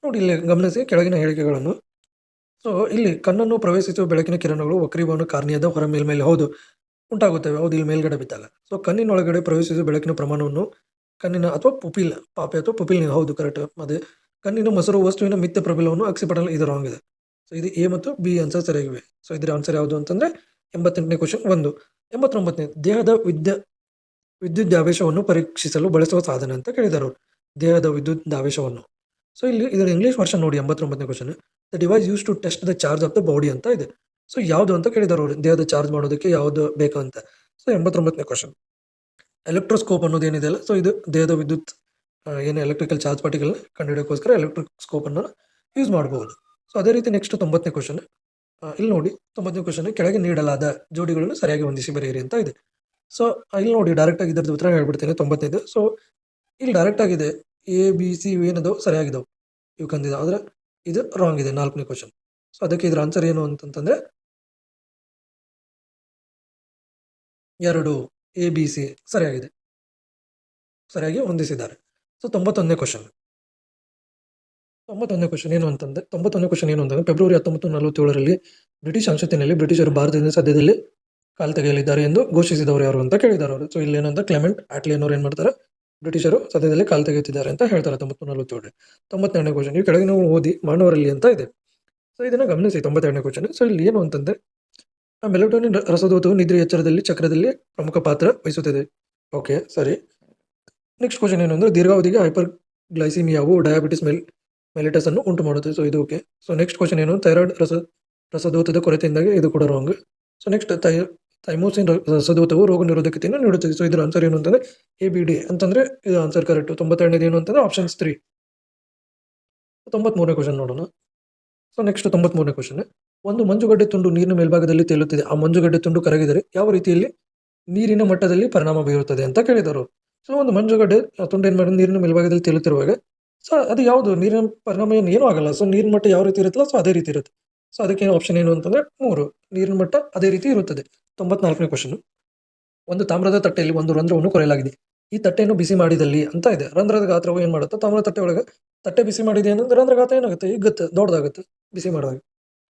ನೋಡಿ, ಇಲ್ಲಿ ಗಮನಿಸಿ ಕೆಳಗಿನ ಹೇಳಿಕೆಗಳನ್ನು. ಸೊ, ಇಲ್ಲಿ ಕಣ್ಣನ್ನು ಪ್ರವೇಶಿಸುವ ಬೆಳಕಿನ ಕಿರಣಗಳು ವಕ್ರೀಭವನ ಕಾರ್ನಿಯದ ಹೊರ ಮೇಲ್ಮೇಲೆ, ಹೌದು, ಉಂಟಾಗುತ್ತವೆ. ಹೌದು, ಇಲ್ಲಿ ಮೇಲ್ಗಡೆ ಬಿದ್ದಾಗ ಸೊ, ಕಣ್ಣಿನೊಳಗಡೆ ಪ್ರವೇಶಿಸುವ ಬೆಳಕಿನ ಪ್ರಮಾಣವನ್ನು ಕಣ್ಣಿನ ಅಥವಾ ಪುಪಿಲ್, ಪಾಪೆ ಅಥವಾ ಪುಪಿಲ್ ಹೌದು ಕರೆಕ್ಟ್ ಅದೇ. ಕಣ್ಣಿನ ಮೊಸರು ವಸ್ತುವಿನ ಮಿಥ್ಯ ಪ್ರಬಲವನ್ನು ಅಕ್ಸಿಪಡಲು ಇದು ರಾಂಗ್ ಇದೆ. ಸೊ, ಇದು ಎ ಮತ್ತು ಬಿ ಆನ್ಸರ್ ಸರಿಯಾಗಿವೆ. ಸೊ, ಇದರ ಆನ್ಸರ್ ಯಾವುದು ಅಂತಂದರೆ ಎಂಬತ್ತೆಂಟನೇ ಕ್ವಶನ್ ಒಂದು. ಎಂಬತ್ತೊಂಬತ್ತನೇ, ದೇಹದ ವಿದ್ಯ ವಿದ್ಯುತ್ ಆವೇಶವನ್ನು ಪರೀಕ್ಷಿಸಲು ಬಳಸುವ ಸಾಧನ ಅಂತ ಕೇಳಿದರು ದೇಹದ ವಿದ್ಯುತ್ ಆವೇಶವನ್ನು ಸೊ ಇಲ್ಲಿ ಇದರ ಇಂಗ್ಲೀಷ್ ವರ್ಷನ್ ನೋಡಿ, ಎಂಬತ್ತೊಂಬತ್ತನೇ question the device use to test the charge of the body ಅಂತ ಇದೆ. ಸೊ ಯಾವುದು ಅಂತ ಕೇಳಿದರು ಅವರು. ದೇಹದ ಚಾರ್ಜ್ ಮಾಡೋದಕ್ಕೆ ಯಾವುದು ಬೇಕು ಅಂತ. ಸೊ ಎಂಬತ್ತೊಂಬತ್ತನೇ ಕ್ವಶನ್ ಎಲೆಕ್ಟ್ರೋಸ್ಕೋಪ್ ಅನ್ನೋದು ಏನಿದೆಯಲ್ಲ ಸೊ ಇದು ದೇಹದ ವಿದ್ಯುತ್ ಏನು ಎಲೆಕ್ಟ್ರಿಕಲ್ ಚಾರ್ಜ್ ಪಾರ್ಟಿಕಲ್ ಕಂಡುಹಿಡಿಯೋಕ್ಕೋಸ್ಕರ ಎಲೆಕ್ಟ್ರಿಕ್ ಸ್ಕೋಪನ್ನು ಯೂಸ್ ಮಾಡಬಹುದು ಸೊ ಅದೇ ರೀತಿ ನೆಕ್ಸ್ಟ್ ತೊಂಬತ್ತನೇ ಕ್ವಶನ್ ಇಲ್ಲಿ ನೋಡಿ, ತೊಂಬತ್ತನೇ ಕ್ವಶನ್ ಕೆಳಗೆ ನೀಡಲಾದ ಜೋಡಿಗಳನ್ನು ಸರಿಯಾಗಿ ಹೊಂದಿಸಿ ಬರೆಯಿರಿ ಅಂತ ಇದೆ. ಸೊ ಇಲ್ಲಿ ನೋಡಿ ಡೈರೆಕ್ಟ್ ಆಗಿ ಇದ್ರದ್ದು ಉತ್ತರ ಹೇಳ್ಬಿಡ್ತೇನೆ, ತೊಂಬತ್ತೈದು. ಸೊ ಇಲ್ಲಿ ಡೈರೆಕ್ಟ್ ಆಗಿದೆ. ಎ ಬಿ ಸಿ ಯು ಏನದವು ಸರಿಯಾಗಿದ್ದವು ಇವು ಕಂದಿದೆ ಆದ್ರೆ ಇದು ರಾಂಗ್ ಇದೆ, ನಾಲ್ಕನೇ ಕ್ವಶನ್ ಸೊ ಅದಕ್ಕೆ ಇದರ ಆನ್ಸರ್ ಏನು ಅಂತಂತಂದರೆ, ಎರಡು ಎ ಬಿ ಸಿ ಸರಿಯಾಗಿದೆ. ಸರಿಯಾಗಿ ಹೊಂದಿಸಿದ್ದಾರೆ. ಸೊ ತೊಂಬತ್ತೊಂದನೇ ಕ್ವಶನ್ ತೊಂಬತ್ತೊಂದನೇ ಕ್ವಶನ್ ಏನು ಅಂತಂದ್ರೆ, ತೊಂಬತ್ತೊಂದನೇ ಕ್ವಶನ್ ಏನು ಅಂತಂದರೆ ಫೆಬ್ರವರಿ ಹತ್ತೊಂಬತ್ತು ನಲವತ್ತೇಳರಲ್ಲಿ ಬ್ರಿಟಿಷ್ ಸಂಸತ್ತಿನಲ್ಲಿ ಬ್ರಿಟಿಷರು ಭಾರತದಿಂದ ಸದ್ಯದಲ್ಲಿ ಕಾಲು ತೆಗೆಯಲಿದ್ದಾರೆ ಎಂದು ಘೋಷಿಸಿದವರು ಯಾರು ಅಂತ ಕೇಳಿದ್ದಾರೆ ಅವರು. ಸೊ ಇಲ್ಲಿ ಏನಂತ ಕ್ಲೆಮೆಂಟ್ ಆಟ್ಲಿ ಅನ್ನೋರು ಏನು ಮಾಡ್ತಾರೆ? ಬ್ರಿಟಿಷರು ಸದ್ಯದಲ್ಲಿ ಕಾಲು ತೆಗೆಯುತ್ತಿದ್ದಾರೆ ಅಂತ ಹೇಳ್ತಾರೆ. ತೊಂಬತ್ತು ನಲವತ್ತೇಳು ತೊಂಬತ್ತೆರಡನೇ ಕ್ವಶನ್ ಈ ಕೆಳಗೆ ಓದಿ ಮಾನವರಲ್ಲಿ ಅಂತ ಇದೆ. ಸೊ ಇದನ್ನ ಗಮನಿಸಿ. ತೊಂಬತ್ತೆರಡನೇ ಕ್ವಶನ್ ಸೊ ಇಲ್ಲಿ ಏನು ಅಂತಂದ್ರೆ ಮೆಲೋಟೋನಿನ್ ರಸದೂತವು ನಿದ್ರೆ ಎಚ್ಚರದಲ್ಲಿ, ಚಕ್ರದಲ್ಲಿ ಪ್ರಮುಖ ಪಾತ್ರ ವಹಿಸುತ್ತದೆ. ಓಕೆ ಸರಿ. ನೆಕ್ಸ್ಟ್ ಕ್ವಶನ್ ಏನು ಅಂದ್ರೆ, ದೀರ್ಘಾವಧಿಗೆ ಹೈಪರ್ ಗ್ಲೈಸಿಮಿಯಾವು ಡಯಾಬಿಟಿಸ್ ಮೆಲ್ ಮೆಲಿಟಸ್ ಅನ್ನು ಉಂಟು ಮಾಡುತ್ತೆ. ಸೊ ಇದು ಓಕೆ ಸೊ ನೆಕ್ಸ್ಟ್ ಕ್ವಶನ್ ಏನು? ಥೈರಾಯ್ಡ್ ರಸ ರಸದೂತದ ಕೊರತೆಯಿಂದಾಗಿ ಇದು ಕೂಡ wrong so next Thi thymosin ರಸದೂತವು ರೋಗ ನಿರೋಧಕತೆಯನ್ನು ನೀಡುತ್ತದೆ ಸೊ ಇದರ ಆನ್ಸರ್ ಏನು ಅಂತಂದ್ರೆ ಎ ಬಿ ಡಿ ಅಂತಂದ್ರೆ, ಇದು ಆನ್ಸರ್ ಕರೆಕ್ಟ್ ತೊಂಬತ್ತೆರಡನೇದು ಏನು ಅಂತಂದ್ರೆ ಆಪ್ಷನ್ಸ್ ತ್ರೀ ತೊಂಬತ್ಮೂರನೇ ಕ್ವಶನ್ ನೋಡೋಣ. ಸೊ ನೆಕ್ಸ್ಟ್ ತೊಂಬತ್ಮೂರನೇ ಕ್ವಶನ್ ಒಂದು ಮಂಜುಗಡ್ಡೆ ತುಂಡು ನೀರಿನ ಮೇಲ್ಭಾಗದಲ್ಲಿ ತೇಲುತ್ತಿದೆ. ಆ ಮಂಜುಗಡ್ಡೆ ತುಂಡು ಕರಗಿದರೆ ಯಾವ ರೀತಿಯಲ್ಲಿ ನೀರಿನ ಮಟ್ಟದಲ್ಲಿ ಪರಿಣಾಮ ಬೀರುತ್ತದೆ ಅಂತ ಕೇಳಿದರು. ಸೊ ಒಂದು ಮಂಜುಗಡ್ಡೆ ತುಂಡು ಏನು ಮಾಡಿ ನೀರಿನ ಮೇಲ್ಭಾಗದಲ್ಲಿ ತೇಲುತ್ತಿರುವಾಗ, ಸೊ, ಅದು ಯಾವುದು? ನೀರಿನ ಪರಿಣಾಮ ಏನು? ಏನೂ ಆಗಲ್ಲ. ಸೊ ನೀರಿನ ಮಟ್ಟ ಯಾವ ರೀತಿ ಇರುತ್ತಲ್ಲ ಸೊ ಅದೇ ರೀತಿ ಇರುತ್ತೆ. ಸೊ ಅದಕ್ಕೆ ಆಪ್ಷನ್ ಏನು ಅಂತಂದ್ರೆ, ಮೂರು. ನೀರಿನ ಮಟ್ಟ ಅದೇ ರೀತಿ ಇರುತ್ತದೆ. ತೊಂಬತ್ನಾಲ್ಕನೇ ಕ್ವಶನ್ ಒಂದು ತಾಮ್ರದ ತಟ್ಟೆಯಲ್ಲಿ ಒಂದು ರಂಧ್ರವನ್ನು ಕೊರೆಯಲಾಗಿದೆ. ಈ ತಟ್ಟೆಯನ್ನು ಬಿಸಿ ಮಾಡಿದಲ್ಲಿ ಅಂತ ಇದೆ. ರಂಧ್ರದ ಗಾತ್ರವು ಏನು ಮಾಡುತ್ತೆ? ತಾಮ್ರದ ತಟ್ಟೆ ಒಳಗೆ ತಟ್ಟೆ ಬಿಸಿ ಮಾಡಿದೆ ಅಂದ್ರೆ ರಂಧ್ರ ಗಾತ್ರ ಏನಾಗುತ್ತೆ? ಇಗ್ಗುತ್ತೆ ದೊಡ್ಡದಾಗುತ್ತೆ, ಬಿಸಿ ಮಾಡಿದಾಗ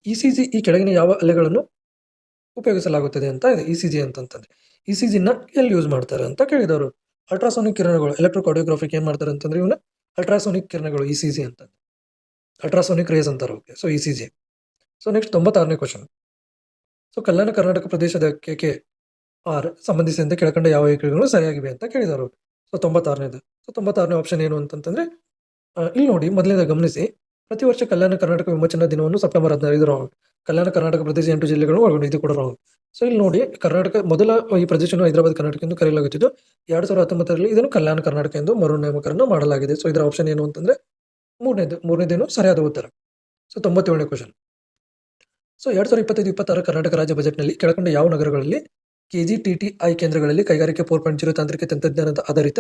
ಇ ಸಿ ಜಿ ಈ ಕೆಳಗಿನ ಯಾವ ಅಲೆಗಳನ್ನು ಉಪಯೋಗಿಸಲಾಗುತ್ತದೆ ಅಂತ ಇದೆ. ಇ ಸಿ ಜಿ ಅಂತಂತಂದ್ರೆ. ಇ ಸಿ ಜಿನ ಎಲ್ಲಿ ಯೂಸ್ ಮಾಡ್ತಾರೆ ಅಂತ ಕೇಳಿದವರು. ಅಲ್ಟ್ರಾಸೋನಿಕ್ ಕಿರಣಗಳು ಎಲೆಕ್ಟ್ರೋಕಾರ್ಡಿಯೋಗ್ರಫಿಕ್ ಏನು ಮಾಡ್ತಾರೆ ಅಂತಂದ್ರೆ ಇವನ್ನ ಅಲ್ಟ್ರಾಸೋನಿಕ್ ಕಿರಣಗಳು ಇ ಸಿ ಜಿ ಅಂತ ಅಲ್ಟ್ರಾಸೋನಿಕ್ ರೇಸ್ ಅಂತಾರೆ okay so E C G so next ತೊಂಬತ್ತಾರನೇ question so Kalyana Karnataka ಪ್ರದೇಶದ ಕೆ ಆರ್ ಸಂಬಂಧಿಸಿದಂತೆ ಕೆಳಕಂಡ ಯಾವ ಹೇಳಿಕೆಗಳು ಸರಿಯಾಗಿವೆ ಅಂತ ಕೇಳಿದರು. ಸೊ ತೊಂಬತ್ತಾರನೇದು ಸೊ ತೊಂಬತ್ತಾರನೇ ಆಪ್ಷನ್ ಏನು ಅಂತಂತಂದ್ರೆ ಇಲ್ಲಿ ನೋಡಿ ಮೊದಲನೇದ ಗಮನಿಸಿ. ಪ್ರತಿ ವರ್ಷ ಕಲ್ಯಾಣ ಕರ್ನಾಟಕ ವಿಮೋಚನಾ ದಿನವನ್ನು ಸೆಪ್ಟೆಂಬರ್ ಹದಿನೈದು ರೌಂಡ್ ಕಲ್ಯಾಣ ಕರ್ನಾಟಕ ಪ್ರದೇಶ ಎಂಟು ಜಿಲ್ಲೆಗಳು ಒಳಗೊಂಡು ಇದು ಕೂಡ ರೌಂಡ್ ಸೊ ಇಲ್ಲಿ ನೋಡಿ ಕರ್ನಾಟಕ, ಮೊದಲ ಈ ಪ್ರದೇಶವನ್ನು ಹೈದರಾಬಾದ್, ಕರ್ನಾಟಕ ಎಂದು ಕರೆಯಲಾಗುತ್ತಿದ್ದು, ಎರಡು ಸಾವಿರದ ಹತ್ತೊಂಬತ್ತರಲ್ಲಿ ಇದನ್ನು ಕಲ್ಯಾಣ ಕರ್ನಾಟಕ ಎಂದು ಮರು ನಾಮಕರಣ ಮಾಡಲಾಗಿದೆ. ಸೊ ಇದರ ಆಪ್ಷನ್ ಏನು ಅಂತಂದ್ರೆ, ಮೂರನೇದು, ಮೂರನೇದೇನು ಸರಿಯಾದ ಉತ್ತರ. ಸೊ ತೊಂಬತ್ತೇಳನೇ ಕ್ವಶನ್ ಸೊ ಎರಡು ಸಾವಿರದ ಇಪ್ಪತ್ತೈದು, ಇಪ್ಪತ್ತಾರು ಕರ್ನಾಟಕ ರಾಜ್ಯ ಬಜೆಟ್ನಲ್ಲಿ ಕೆಳಕಂಡ ಯಾವ ನಗರಗಳಲ್ಲಿ ಕೆಜಿಟಿಟಿಐ ಕೇಂದ್ರಗಳಲ್ಲಿ ಕೈಗಾರಿಕೆ ಫೋರ್ ಪಾಯಿಂಟ್ ಜೀರೋ ತಾಂತ್ರಿಕ ತಂತ್ರಜ್ಞಾನದ ಆಧಾರಿತ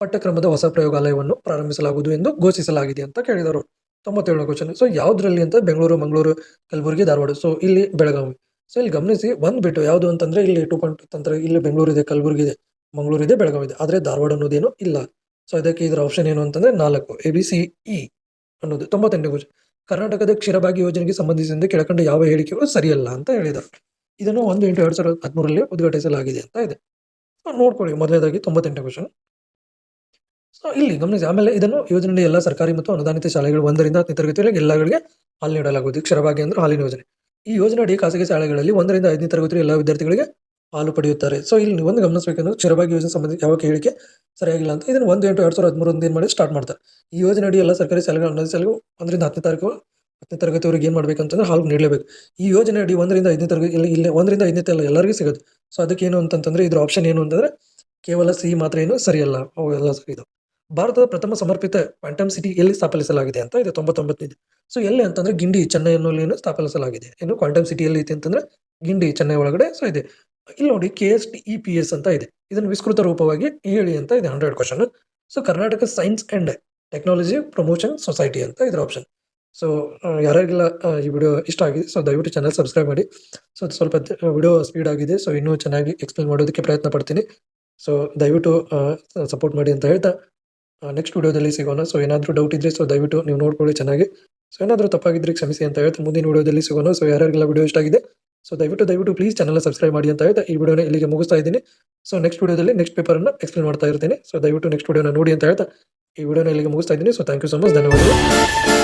ಪಠ್ಯಕ್ರಮದ ಹೊಸ ಪ್ರಯೋಗಾಲಯವನ್ನು ಪ್ರಾರಂಭಿಸಲಾಗುವುದು ಎಂದು ಘೋಷಿಸಲಾಗಿದೆ ಅಂತ ಕೇಳಿದರು. ತೊಂಬತ್ತೇಳನೇ ಕ್ವಶನ್ ಸೊ ಯಾವುದರಲ್ಲಿ ಅಂತ ಬೆಂಗಳೂರು, ಮಂಗಳೂರು, ಕಲಬುರಗಿ, ಧಾರವಾಡ. ಸೊ ಇಲ್ಲಿ ಬೆಳಗಾವಿ. ಸೊ ಇಲ್ಲಿ ಗಮನಿಸಿ, ಒಂದು ಬಿಟ್ಟು ಯಾವುದು ಅಂತಂದ್ರೆ ಇಲ್ಲಿ ಟೂ ಪಾಯಿಂಟ್ ತಂತ್ರ, ಇಲ್ಲಿ ಬೆಂಗಳೂರು ಇದೆ, ಕಲಬುರಗಿ ಇದೆ, ಮಂಗಳೂರು ಇದೆ, ಬೆಳಗಾವಿ ಇದೆ. ಆದರೆ ಧಾರವಾಡ ಅನ್ನೋದೇನು ಇಲ್ಲ. ಸೊ ಇದಕ್ಕೆ ಇದರ ಆಪ್ಷನ್ ಏನು ಅಂತಂದ್ರೆ ನಾಲ್ಕು ಎ ಬಿ ಸಿ ಇ ಅನ್ನೋದು. ತೊಂಬತ್ತೆಂಟನೇ ಕ್ವಶನ್ ಕರ್ನಾಟಕದ ಕ್ಷೀರಭಾಗ್ಯ ಯೋಜನೆಗೆ ಸಂಬಂಧಿಸಿದಂತೆ ಕೆಳಕಂಡ ಯಾವ ಹೇಳಿಕೆಗಳು ಸರಿಯಲ್ಲ ಅಂತ ಹೇಳಿದರು. ಇದನ್ನು ಒಂದು ಎಂಟು ಎರಡು ಸಾವಿರದ ಹದಿಮೂರರಲ್ಲಿ ಉದ್ಘಾಟಿಸಲಾಗಿದೆ ಅಂತ ಇದೆ. ನೋಡ್ಕೊಳ್ಳಿ ಮೊದಲನೇದಾಗಿ ತೊಂಬತ್ತೆಂಟು ಕ್ವಶನ್ ಸೊ ಇಲ್ಲಿ ಗಮನಿಸಿ, ಆಮೇಲೆ ಇದನ್ನು ಯೋಜನೆಯಲ್ಲಿ ಎಲ್ಲ ಸರ್ಕಾರಿ ಮತ್ತು ಅನುದಾನಿತ ಶಾಲೆಗಳು ಒಂದರಿಂದ ಹತ್ತನೇ ತರಗತಿಗಳಿಗೆ ಎಲ್ಲಗಳಿಗೆ ಹಾಲು ನೀಡಲಾಗುವುದು. ಕ್ಷರಭಾಗ್ಯ ಅಂದ್ರೆ ಹಾಲಿನ ಯೋಜನೆ. ಈ ಯೋಜನೆ ಅಡಿ ಖಾಸಗಿ ಶಾಲೆಗಳಲ್ಲಿ ಒಂದರಿಂದ ಐದನೇ ತರಗತಿ ಎಲ್ಲ ವಿದ್ಯಾರ್ಥಿಗಳಿಗೆ ಪಾಲು ಪಡೆಯುತ್ತಾರೆ. ಸೊ ಇಲ್ಲಿ ಒಂದು ಗಮನಿಸಬೇಕಂದ್ರೆ ಚಿರಭಾಗ್ಯ ಯೋಜನೆ ಸಂಬಂಧ ಯಾವ ಹೇಳಿಕೆ ಸರಿಯಾಗಿಲ್ಲ ಅಂತ ಇದನ್ನು ಒಂದು ಎಂಟು ಎರಡು ಸಾವಿರದ ಹದಿಮೂರರಿಂದ ಏನು ಮಾಡಿ ಸ್ಟಾರ್ಟ್ ಮಾಡ್ತಾರೆ. ಈ ಯೋಜನೆ ಅಡಿ ಎಲ್ಲ ಸರ್ಕಾರಿ ಶಾಲೆಗಳು ಅನ್ನೋದು ಶಾಲೆಗಳು ಒಂದರಿಂದ ಹತ್ತನೇ ತಾರೀಕು ಹತ್ತನೇ ತರಗತಿವರೆಗೆ ಏನು ಮಾಡಬೇಕಂತಂದ್ರೆ ಹಾಲು ನೀಡಲೇಬೇಕು. ಈ ಯೋಜನೆ ಅಡಿ ಒಂದರಿಂದ ಐದನೇ ತರಗತಿ, ಇಲ್ಲಿ, ಇಲ್ಲೇ, ಒಂದರಿಂದ ಐದನೇ ಎಲ್ಲ ಎಲ್ಲರಿಗೂ ಸಿಗುತ್ತೆ. ಸೊ ಅದಕ್ಕೆ ಏನು ಅಂತಂತಂದ್ರೆ ಇದ್ರ ಆಪ್ಷನ್ ಏನು ಅಂತಂದ್ರೆ ಕೇವಲ ಸಿ ಮಾತ್ರ ಏನು ಸರಿಯಲ್ಲ. ಅವೆಲ್ಲ ಸರಿ ಇದು. ಭಾರತದ ಪ್ರಥಮ ಸಮರ್ಪಿತ ಕ್ವಾಂಟಮ್ ಸಿಟಿ ಎಲ್ಲಿ ಸ್ಥಾಪಿಸಲಾಗಿದೆ ಅಂತ ಇದು ತೊಂಬತ್ತೊಂಬತ್ತನೇ ಸೊ ಎಲ್ಲಿ ಅಂತಂದ್ರೆ ಗಿಂಡಿ ಚೆನ್ನೈ ಅನ್ನೋಲ್ಲಿ ಏನು ಸ್ಥಾಪಿಸಲಾಗಿದೆ. ಏನು ಕ್ವಾಂಟಮ್ ಸಿಟಿ ಎಲ್ಲಿ ಐತೆ ಅಂತಂದ್ರೆ ಗಿಂಡಿ, ಚೆನ್ನೈ ಒಳಗಡೆ ಸೊ ಇದೆ. ಇಲ್ಲಿ ನೋಡಿ K S T E P S ಅಂತ ಇದೆ. ಇದನ್ನು ವಿಸ್ತೃತ ರೂಪವಾಗಿ ಹೇಳಿ ಅಂತ ಇದೆ hundred question so Karnataka science and technology promotion society ಅಂತ ಇದರ ಆಪ್ಷನ್ ಸೊ ಯಾರಿಗೆಲ್ಲ ಈ ವಿಡಿಯೋ ಇಷ್ಟ ಆಗಿದೆ ಸೊ ದಯವಿಟ್ಟು ಚಾನಲ್ ಸಬ್ಸ್ಕ್ರೈಬ್ ಮಾಡಿ. ಸೊ ಸ್ವಲ್ಪ ವಿಡಿಯೋ ಸ್ಪೀಡ್ ಆಗಿದೆ ಸೊ ಇನ್ನೂ ಚೆನ್ನಾಗಿ ಎಕ್ಸ್ಪ್ಲೈನ್ ಮಾಡೋದಕ್ಕೆ ಪ್ರಯತ್ನ ಪಡ್ತೀನಿ. ಸೊ ದಯವಿಟ್ಟು ಸಪೋರ್ಟ್ ಮಾಡಿ ಅಂತ ಹೇಳ್ತಾ ನೆಕ್ಸ್ಟ್ ವಿಡಿಯೋದಲ್ಲಿ ಸಿಗೋಣ. ಸೊ ಏನಾದರೂ ಡೌಟ್ ಇದ್ದರೆ ಸೊ ದಯವಿಟ್ಟು ನೀವು ನೋಡ್ಕೊಳ್ಳಿ ಚೆನ್ನಾಗಿ. ಸೊ ಏನಾದರೂ ತಪ್ಪಾಗಿದ್ರೆ ಕ್ಷಮಿಸಿ ಅಂತ ಹೇಳ್ತಾ, ಮುಂದಿನ ವಿಡಿಯೋದಲ್ಲಿ ಸಿಗೋಣ. ಸೊ ಯಾರಿಗೆಲ್ಲ ವಿಡಿಯೋ ಇಷ್ಟ ಆಗಿದೆ ಸೊ ದಯವಿಟ್ಟು ದಯವಿಟ್ಟು ಪ್ಲೀಸ್ ಚಾನಲ್ ಸಬ್ಸ್ಕ್ರೈಬ್ ಮಾಡಿ ಅಂತ ಹೇಳ್ತಾ ಈ ವಿಡಿಯೋನ ಇಲ್ಲಿಗೆ ಮುಗಿಸ್ತಾ ಇದ್ದೀನಿ. ಸೊ ನೆಕ್ಸ್ಟ್ ವಿಡಿಯೋದಲ್ಲಿ ನೆಕ್ಸ್ಟ್ ಪೇಪರನ್ನು ಎಕ್ಸ್ಪ್ಲೇನ್ ಮಾಡ್ತಾ ಇರ್ತೀನಿ. ಸೊ ದಯವಿಟ್ಟು ನೆಕ್ಸ್ಟ್ ವಿಡಿಯೋನ ನೋಡಿ ಅಂತ ಹೇಳ್ತಾ ಈ ವಿಡಿಯೋನ ಇಲ್ಲಿಗೆ ಮುಗಿಸ್ತಾ ಇದ್ದೀನಿ. So thank you so much ಧನ್ಯವಾದಗಳು.